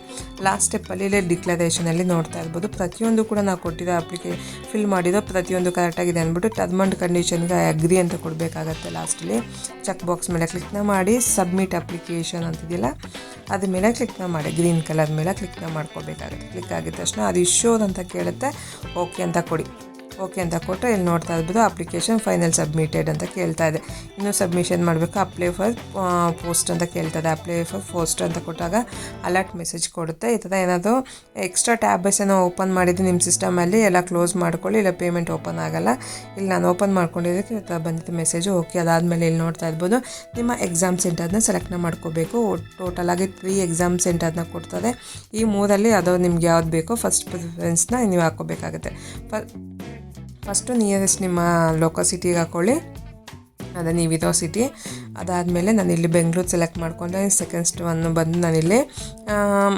ಲಾಸ್ಟ್ ಸ್ಟೆಪ್ಪಲ್ಲಿ ಇಲ್ಲಿ ಡಿಕ್ಲರೇಷನಲ್ಲಿ ನೋಡ್ತಾ ಇರ್ಬೋದು ಪ್ರತಿಯೊಂದು ಕೂಡ ನಾವು ಕೊಟ್ಟಿರೋ ಅಪ್ಲಿಕೇ ಫಿಲ್ ಮಾಡಿರೋ ಪ್ರತಿಯೊಂದು ಕರೆಕ್ಟಾಗಿದೆ ಅಂದ್ಬಿಟ್ಟು ಟರ್ಮ್ ಆ್ಯಂಡ್ ಕಂಡೀಷನ್ಗೆ ಅಗ್ರಿ ಅಂತ ಕೊಡಬೇಕಾಗತ್ತೆ ಲಾಸ್ಟಲ್ಲಿ ಚೆಕ್ ಬಾಕ್ಸ್ ಮೇಲೆ ಕ್ಲಿಕ್ನ ಮಾಡಿ ಸಬ್ಮಿಟ್ ಅಪ್ಲಿಕೇಶನ್ ಅಂತಿದೆಯಲ್ಲ ಅದ್ರ ಮೇಲೆ ಕ್ಲಿಕ್ನ ಮಾಡಿ. ಗ್ರೀನ್ ಕಲರ್ ಮೇಲೆ ಕ್ಲಿಕ್ನ ಮಾಡ್ಕೋಬೇಕಾಗುತ್ತೆ ಕ್ಲಿಕ್ ಆಗಿದ ತಕ್ಷಣ ಅದು ಇಶ್ಯೂ ಅಂತ ಕೇಳುತ್ತೆ ಓಕೆ ಅಂತ ಕೊಡಿ. ಓಕೆ ಅಂತ ಕೊಟ್ಟರೆ ಇಲ್ಲಿ ನೋಡ್ತಾ ಇರ್ಬೋದು ಅಪ್ಲಿಕೇಶನ್ ಫೈನಲ್ ಸಬ್ಮಿಟೆಡ್ ಅಂತ ಕೇಳ್ತಾ ಇದೆ. ಇನ್ನು ಸಬ್ಮಿಷನ್ ಮಾಡಬೇಕು ಅಪ್ಲೈ ಫಾರ್ ಪೋಸ್ಟ್ ಅಂತ ಕೇಳ್ತಾ ಇದೆ. ಅಪ್ಲೈ ಫಾರ್ ಪೋಸ್ಟ್ ಅಂತ ಕೊಟ್ಟಾಗ ಅಲರ್ಟ್ ಮೆಸೇಜ್ ಕೊಡುತ್ತೆ. ಈ ಥರ ಏನಾದರೂ ಎಕ್ಸ್ಟ್ರಾ ಟ್ಯಾಬಸ್ ಏನೋ ಓಪನ್ ಮಾಡಿದ್ದು ನಿಮ್ಮ ಸಿಸ್ಟಮಲ್ಲಿ ಎಲ್ಲ ಕ್ಲೋಸ್ ಮಾಡ್ಕೊಳ್ಳಿ, ಇಲ್ಲ ಪೇಮೆಂಟ್ ಓಪನ್ ಆಗಲ್ಲ. ಇಲ್ಲಿ ನಾನು ಓಪನ್ ಮಾಡ್ಕೊಂಡಿದ್ದಕ್ಕೆ ಈ ಥರ ಬಂದಿದ್ದು ಮೆಸೇಜು ಓಕೆ, ಅದಾದಮೇಲೆ ಇಲ್ಲಿ ನೋಡ್ತಾ ಇರ್ಬೋದು. ನಿಮ್ಮ ಎಕ್ಸಾಮ್ ಸೆಂಟರ್ನ ಸೆಲೆಕ್ಟ್ನ ಮಾಡ್ಕೋಬೇಕು. ಆಗಿ ತ್ರೀ ಎಕ್ಸಾಮ್ ಸೆಂಟರ್ನ ಕೊಡ್ತದೆ. ಈ ಮೂರಲ್ಲಿ ಅದು ನಿಮ್ಗೆ ಯಾವ್ದು ಬೇಕೋ ಫಸ್ಟ್ ಪ್ರಿಫರೆನ್ಸ್ನ ನೀವು ಹಾಕೋಬೇಕಾಗುತ್ತೆ ಫ ಫಸ್ಟು ನಿಯರೆಸ್ಟ್ ನಿಮ್ಮ ಲೋಕಲ್ ಸಿಟಿಗೆ ಹಾಕ್ಕೊಳ್ಳಿ ಅದೇ ನೀವಿರೋ ಸಿಟಿ ಅದಾದಮೇಲೆ ಇಲ್ಲಿ ಬೆಂಗಳೂರು ಸೆಲೆಕ್ಟ್ ಮಾಡ್ಕೊಂಡೆ. ಸೆಕೆಂಡ್ ಒನ್ ಬಂದು ನಾನಿಲ್ಲಿ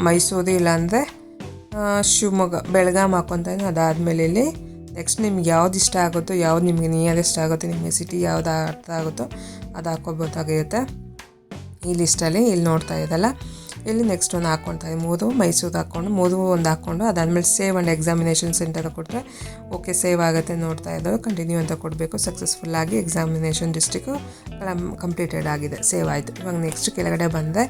ಮೈಸೂರು ಇಲ್ಲಾಂದರೆ ಶಿವಮೊಗ್ಗ, ಬೆಳಗಾಂ ಹಾಕ್ಕೊತಾ ಇದ್ದೀನಿ ಅದಾದಮೇಲೆ ಇಲ್ಲಿ ನೆಕ್ಸ್ಟ್ ನಿಮ್ಗೆ ಯಾವ್ದು ಇಷ್ಟ ಆಗುತ್ತೋ, ಯಾವ್ದು ನಿಮಗೆ ನಿಯರೆಸ್ಟ್ ಆಗುತ್ತೋ, ನಿಮಗೆ ಸಿಟಿ ಯಾವ್ದು ಅರ್ಥ ಆಗುತ್ತೋ, ಅದು ಹಾಕ್ಕೋಬೋದಾಗಿರುತ್ತೆ ಈ ಲಿಸ್ಟಲ್ಲಿ ಇಲ್ಲಿ ನೋಡ್ತಾ ಇದ್ದಲ್ಲ ಇಲ್ಲಿ ನೆಕ್ಸ್ಟ್ ಒಂದು ಹಾಕ್ಕೊಳ್ತಾ ಇದೆ ಮೂರು ಮೈಸೂರು ಹಾಕ್ಕೊಂಡು ಮೂರು ಒಂದು ಹಾಕ್ಕೊಂಡು ಅದಾದಮೇಲೆ ಸೇವ್ ಆ್ಯಂಡ್ ಎಕ್ಸಾಮಿನೇಷನ್ ಸೆಂಟರ್ ಕೊಟ್ಟರೆ ಓಕೆ ಸೇವ್ ಆಗುತ್ತೆ ನೋಡ್ತಾ ಇದ್ದವು ಕಂಟಿನ್ಯೂ ಅಂತ ಕೊಡಬೇಕು ಸಕ್ಸಸ್ಫುಲ್ಲಾಗಿ ಎಕ್ಸಾಮಿನೇಷನ್ ಡಿಸ್ಟ್ರಿಕ್ಕು ಕಂಪ್ಲೀಟೆಡ್ ಆಗಿದೆ. ಸೇವ್ ಆಯಿತು. ಇವಾಗ ನೆಕ್ಸ್ಟ್ ಕೆಳಗಡೆ ಬಂದರೆ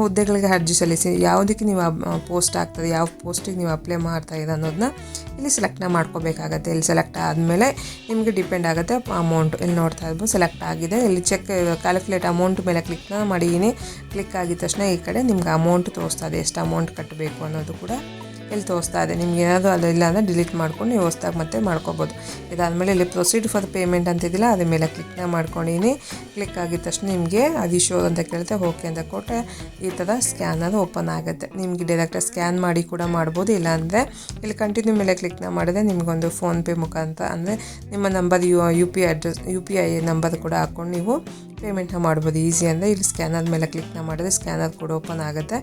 ಹುದ್ದೆಗಳಿಗೆ ಅರ್ಜಿ ಸಲ್ಲಿಸಿ. ಯಾವುದಕ್ಕೆ ನೀವು ಪೋಸ್ಟ್ ಆಗ್ತದೆ, ಯಾವ ಪೋಸ್ಟಿಗೆ ನೀವು ಅಪ್ಲೈ ಮಾಡ್ತಾ ಇದೆ ಅನ್ನೋದನ್ನ ಇಲ್ಲಿ ಸೆಲೆಕ್ಟ್ನ ಮಾಡ್ಕೋಬೇಕಾಗತ್ತೆ. ಇಲ್ಲಿ ಸೆಲೆಕ್ಟ್ ಆದಮೇಲೆ ನಿಮಗೆ ಡಿಪೆಂಡ್ ಆಗುತ್ತೆ ಅಮೌಂಟ್ ಇಲ್ಲಿ ನೋಡ್ತಾ ಇರ್ಬೋದು ಸೆಲೆಕ್ಟ್ ಆಗಿದೆ. ಇಲ್ಲಿ ಚೆಕ್ ಕ್ಯಾಲ್ಕುಲೇಟ್ ಅಮೌಂಟ್ ಮೇಲೆ ಕ್ಲಿಕ್ನ ಮಾಡಿದ್ದೀನಿ ಕ್ಲಿಕ್ ಆಗಿದ ತಕ್ಷಣ ಈ ಕಡೆ ನಿಮ್ಗೆ ಅಮೌಂಟ್ ತೋರಿಸ್ತಾ ಇದೆ. ಎಷ್ಟು ಅಮೌಂಟ್ ಕಟ್ಟಬೇಕು ಅನ್ನೋದು ಕೂಡ ಇಲ್ಲಿ ತೋರಿಸ್ತಾ ಇದೆ? ನಿಮ್ಗೆ ಏನಾದರೂ ಅದು ಇಲ್ಲ ಅಂದರೆ ಡಿಲೀಟ್ ಮಾಡ್ಕೊಂಡು ನೀವು ಹೊಸ್ದಾಗಿ ಮತ್ತೆ ಮಾಡ್ಕೋಬೋದು. ಇದಾದಮೇಲೆ ಇಲ್ಲಿ ಪ್ರೊಸೀಡ್ ಫಾರ್ ಪೇಮೆಂಟ್ ಅಂತಿದ್ದಿಲ್ಲ ಅದ್ರ ಮೇಲೆ ಕ್ಲಿಕ್ನ ಮಾಡ್ಕೊಂಡಿನಿ. ಕ್ಲಿಕ್ ಆಗಿದ ತಕ್ಷಣ ನಿಮಗೆ ಅದು ಶೋ ಅಂತ ಕೇಳುತ್ತೆ. ಓಕೆ ಅಂತ ಕೊಟ್ಟರೆ ಈ ಥರ ಸ್ಕ್ಯಾನರ್ ಓಪನ್ ಆಗುತ್ತೆ. ನಿಮಗೆ ಡೈರೆಕ್ಟಾಗಿ ಸ್ಕ್ಯಾನ್ ಮಾಡಿ ಕೂಡ ಮಾಡ್ಬೋದು. ಇಲ್ಲಾಂದರೆ ಇಲ್ಲಿ ಕಂಟಿನ್ಯೂ ಮೇಲೆ ಕ್ಲಿಕ್ನ ಮಾಡಿದ್ರೆ ನಿಮಗೊಂದು ಫೋನ್ಪೇ ಮುಖಾಂತರ ಅಂದರೆ ನಿಮ್ಮ number U U P address U P I number ಕೂಡ ಹಾಕ್ಕೊಂಡು ನೀವು ಪೇಮೆಂಟ್ನ ಮಾಡ್ಬೋದು, ಈಸಿ ಅಂದರೆ ಇಲ್ಲಿ ಸ್ಕ್ಯಾನರ್ ಮೇಲೆ ಕ್ಲಿಕ್ನ ಮಾಡಿದ್ರೆ ಸ್ಕ್ಯಾನರ್ ಕೂಡ ಓಪನ್ ಆಗುತ್ತೆ.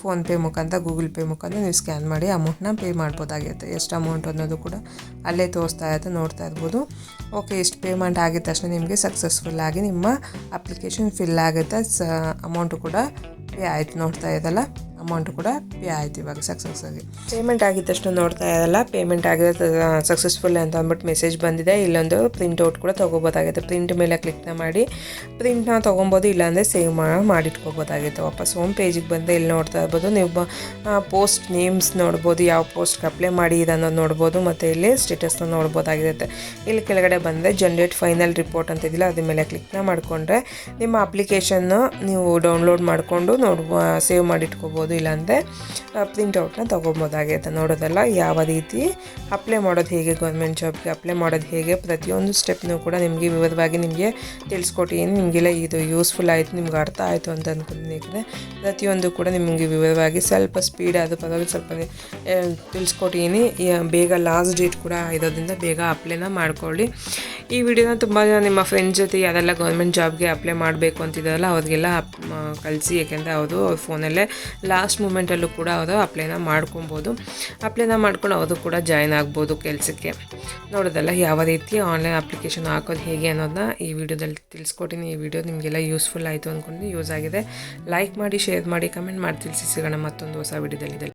ಫೋನ್ಪೇ ಮುಖಾಂತರ ಗೂಗಲ್ ಪೇ ಮುಖಾಂತರ ನೀವು ಸ್ಕ್ಯಾನ್ ಮಾಡಿ ಅಮೌಂಟ್ನ ಪೇ ಮಾಡ್ಬೋದಾಗಿರುತ್ತೆ. ಎಷ್ಟು ಅಮೌಂಟ್ ಅನ್ನೋದು ಕೂಡ ಅಲ್ಲೇ ತೋರಿಸ್ತಾ ಇರುತ್ತೆ, ನೋಡ್ತಾ ಇರ್ಬೋದು. ಓಕೆ ಇಷ್ಟು ಪೇಮೆಂಟ್ ಆಗಿದ ತಕ್ಷಣ ನಿಮಗೆ ಸಕ್ಸಸ್ಫುಲ್ಲಾಗಿ ನಿಮ್ಮ ಅಪ್ಲಿಕೇಶನ್ ಫಿಲ್ ಆಗುತ್ತೆ. ಸ ಅಮೌಂಟು ಕೂಡ ಪೇ ಆಯಿತು, ನೋಡ್ತಾ ಇದ್ದಲ್ಲ. ಅಮೌಂಟು ಕೂಡ ಪೇ ಆಯ್ತು ಇವಾಗ ಸಕ್ಸಸ್ ಆಗಿ. ಪೇಮೆಂಟ್ ಆಗಿದ ತಕ್ಷಣ ನೋಡ್ತಾ ಇರಲ್ಲ ಪೇಮೆಂಟ್ ಆಗಿದೆ ಸಕ್ಸಸ್ಫುಲ್ ಅಂತ ಅಂದ್ಬಿಟ್ಟು ಮೆಸೇಜ್ ಬಂದಿದೆ. ಇಲ್ಲೊಂದು ಪ್ರಿಂಟ್ ಔಟ್ ಕೂಡ ತೊಗೋಬೋದಾಗಿತ್ತು. ಪ್ರಿಂಟ್ ಮೇಲೆ ಕ್ಲಿಕ್ನ ಮಾಡಿ ಪ್ರಿಂಟ್ನ ತೊಗೊಬೋದು, ಇಲ್ಲಾಂದರೆ ಸೇವ್ ಮಾಡಿ ಮಾಡಿಟ್ಕೋಬೋದಾಗುತ್ತೆ. ವಾಪಸ್ ಹೋಮ್ ಪೇಜಿಗೆ ಬಂದರೆ ಇಲ್ಲಿ ನೋಡ್ತಾ ಇರ್ಬೋದು. ನೀವು ಪೋಸ್ಟ್ ನೇಮ್ಸ್ ನೋಡ್ಬೋದು, ಯಾವ ಪೋಸ್ಟ್ಗೆ ಅಪ್ಲೈ ಮಾಡಿ ಅನ್ನೋದು ನೋಡ್ಬೋದು, ಮತ್ತು ಇಲ್ಲಿ ಸ್ಟೇಟಸ್ನ ನೋಡ್ಬೋದಾಗಿರುತ್ತೆ. ಇಲ್ಲಿ ಕೆಳಗಡೆ ಬಂದರೆ ಜನ್ರೇಟ್ ಫೈನಲ್ ರಿಪೋರ್ಟ್ ಅಂತ ಇದಿಲ್ಲ ಅದ್ರ ಮೇಲೆ ಕ್ಲಿಕ್ನ ಮಾಡಿಕೊಂಡ್ರೆ ನಿಮ್ಮ ಅಪ್ಲಿಕೇಶನ್ನು ನೀವು ಡೌನ್ಲೋಡ್ ಮಾಡಿಕೊಂಡು ನೋಡ್ಬೋ ಸೇವ್ ಮಾಡಿಟ್ಕೋಬೋದು. ಇಲ್ಲಾಂದರೆ ಪ್ರಿಂಟೌಟ್ನ ತೊಗೊಬೋದಾಗಿರುತ್ತೆ ನೋಡೋದಲ್ಲ ಯಾವ ರೀತಿ ಅಪ್ಲೈ ಮಾಡೋದು ಹೇಗೆ ಗೌರ್ಮೆಂಟ್ ಜಾಬ್ಗೆ ಅಪ್ಲೈ ಮಾಡೋದು ಹೇಗೆ, ಪ್ರತಿಯೊಂದು ಸ್ಟೆಪ್ನೂ ಕೂಡ ನಿಮಗೆ ವಿವರವಾಗಿ ನಿಮಗೆ ತಿಳಿಸ್ಕೊಟ್ಟಿದ್ದೀನಿ ನಿಮಗೆಲ್ಲ ಇದು ಯೂಸ್ಫುಲ್ ಆಯಿತು, ನಿಮ್ಗೆ ಅರ್ಥ ಆಯಿತು ಅಂತ ಅಂದ್ಕೊಂಡಿದ್ದೀನಿ ಯಾಕಂದರೆ ಪ್ರತಿಯೊಂದು ಕೂಡ ನಿಮಗೆ ವಿವರವಾಗಿ ಸ್ವಲ್ಪ ಸ್ಪೀಡ್ ಆದ ಪರವಾಗಿ ಸ್ವಲ್ಪ ತಿಳಿಸ್ಕೊಟ್ಟಿದ್ದೀನಿ ಬೇಗ ಲಾಸ್ಟ್ ಡೇಟ್ ಕೂಡ ಇರೋದ್ರಿಂದ ಬೇಗ ಅಪ್ಲೈನ ಮಾಡ್ಕೊಳ್ಳಿ. ಈ ವಿಡಿಯೋನ ತುಂಬ ಜನ ನಿಮ್ಮ ಫ್ರೆಂಡ್ಸ್ ಜೊತೆ ಯಾರೆಲ್ಲ ಗೌರ್ಮೆಂಟ್ ಜಾಬ್ಗೆ ಅಪ್ಲೈ ಮಾಡಬೇಕು ಅಂತಿದ್ದಾರಲ್ಲ, ಅವ್ರಿಗೆಲ್ಲ ಕಳಿಸಿ ಯಾಕೆಂದರೆ ಅವರು ಅವ್ರ ಫೋನಲ್ಲೇ ಲಾಸ್ಟ್ ಮೂಮೆಂಟಲ್ಲೂ ಕೂಡ ಅವರು ಅಪ್ಲೈನ ಮಾಡ್ಕೊಬೋದು. ಅಪ್ಲೈನ ಮಾಡ್ಕೊಂಡು ಅವರು ಕೂಡ ಜಾಯ್ನ್ ಆಗ್ಬೋದು ಕೆಲಸಕ್ಕೆ. ನೋಡೋದಲ್ಲ, ಯಾವ ರೀತಿ ಆನ್ಲೈನ್ ಅಪ್ಲಿಕೇಶನ್ ಹಾಕೋದು ಹೇಗೆ ಅನ್ನೋದನ್ನ ಈ ವಿಡಿಯೋದಲ್ಲಿ ತಿಳಿಸ್ಕೊಟ್ಟಿನಿ. ಈ ವಿಡಿಯೋ ನಿಮಗೆಲ್ಲ ಯೂಸ್ಫುಲ್ ಆಯಿತು ಅಂದ್ಕೊಂಡು ಯೂಸ್ ಆಗಿದೆ. ಲೈಕ್ ಮಾಡಿ ಶೇರ್ ಮಾಡಿ ಕಮೆಂಟ್ ಮಾಡಿ ತಿಳಿಸಿ ಸಿಗೋಣ ಮತ್ತೊಂದು ಹೊಸ ವಿಡಿಯೋದಲ್ಲಿ.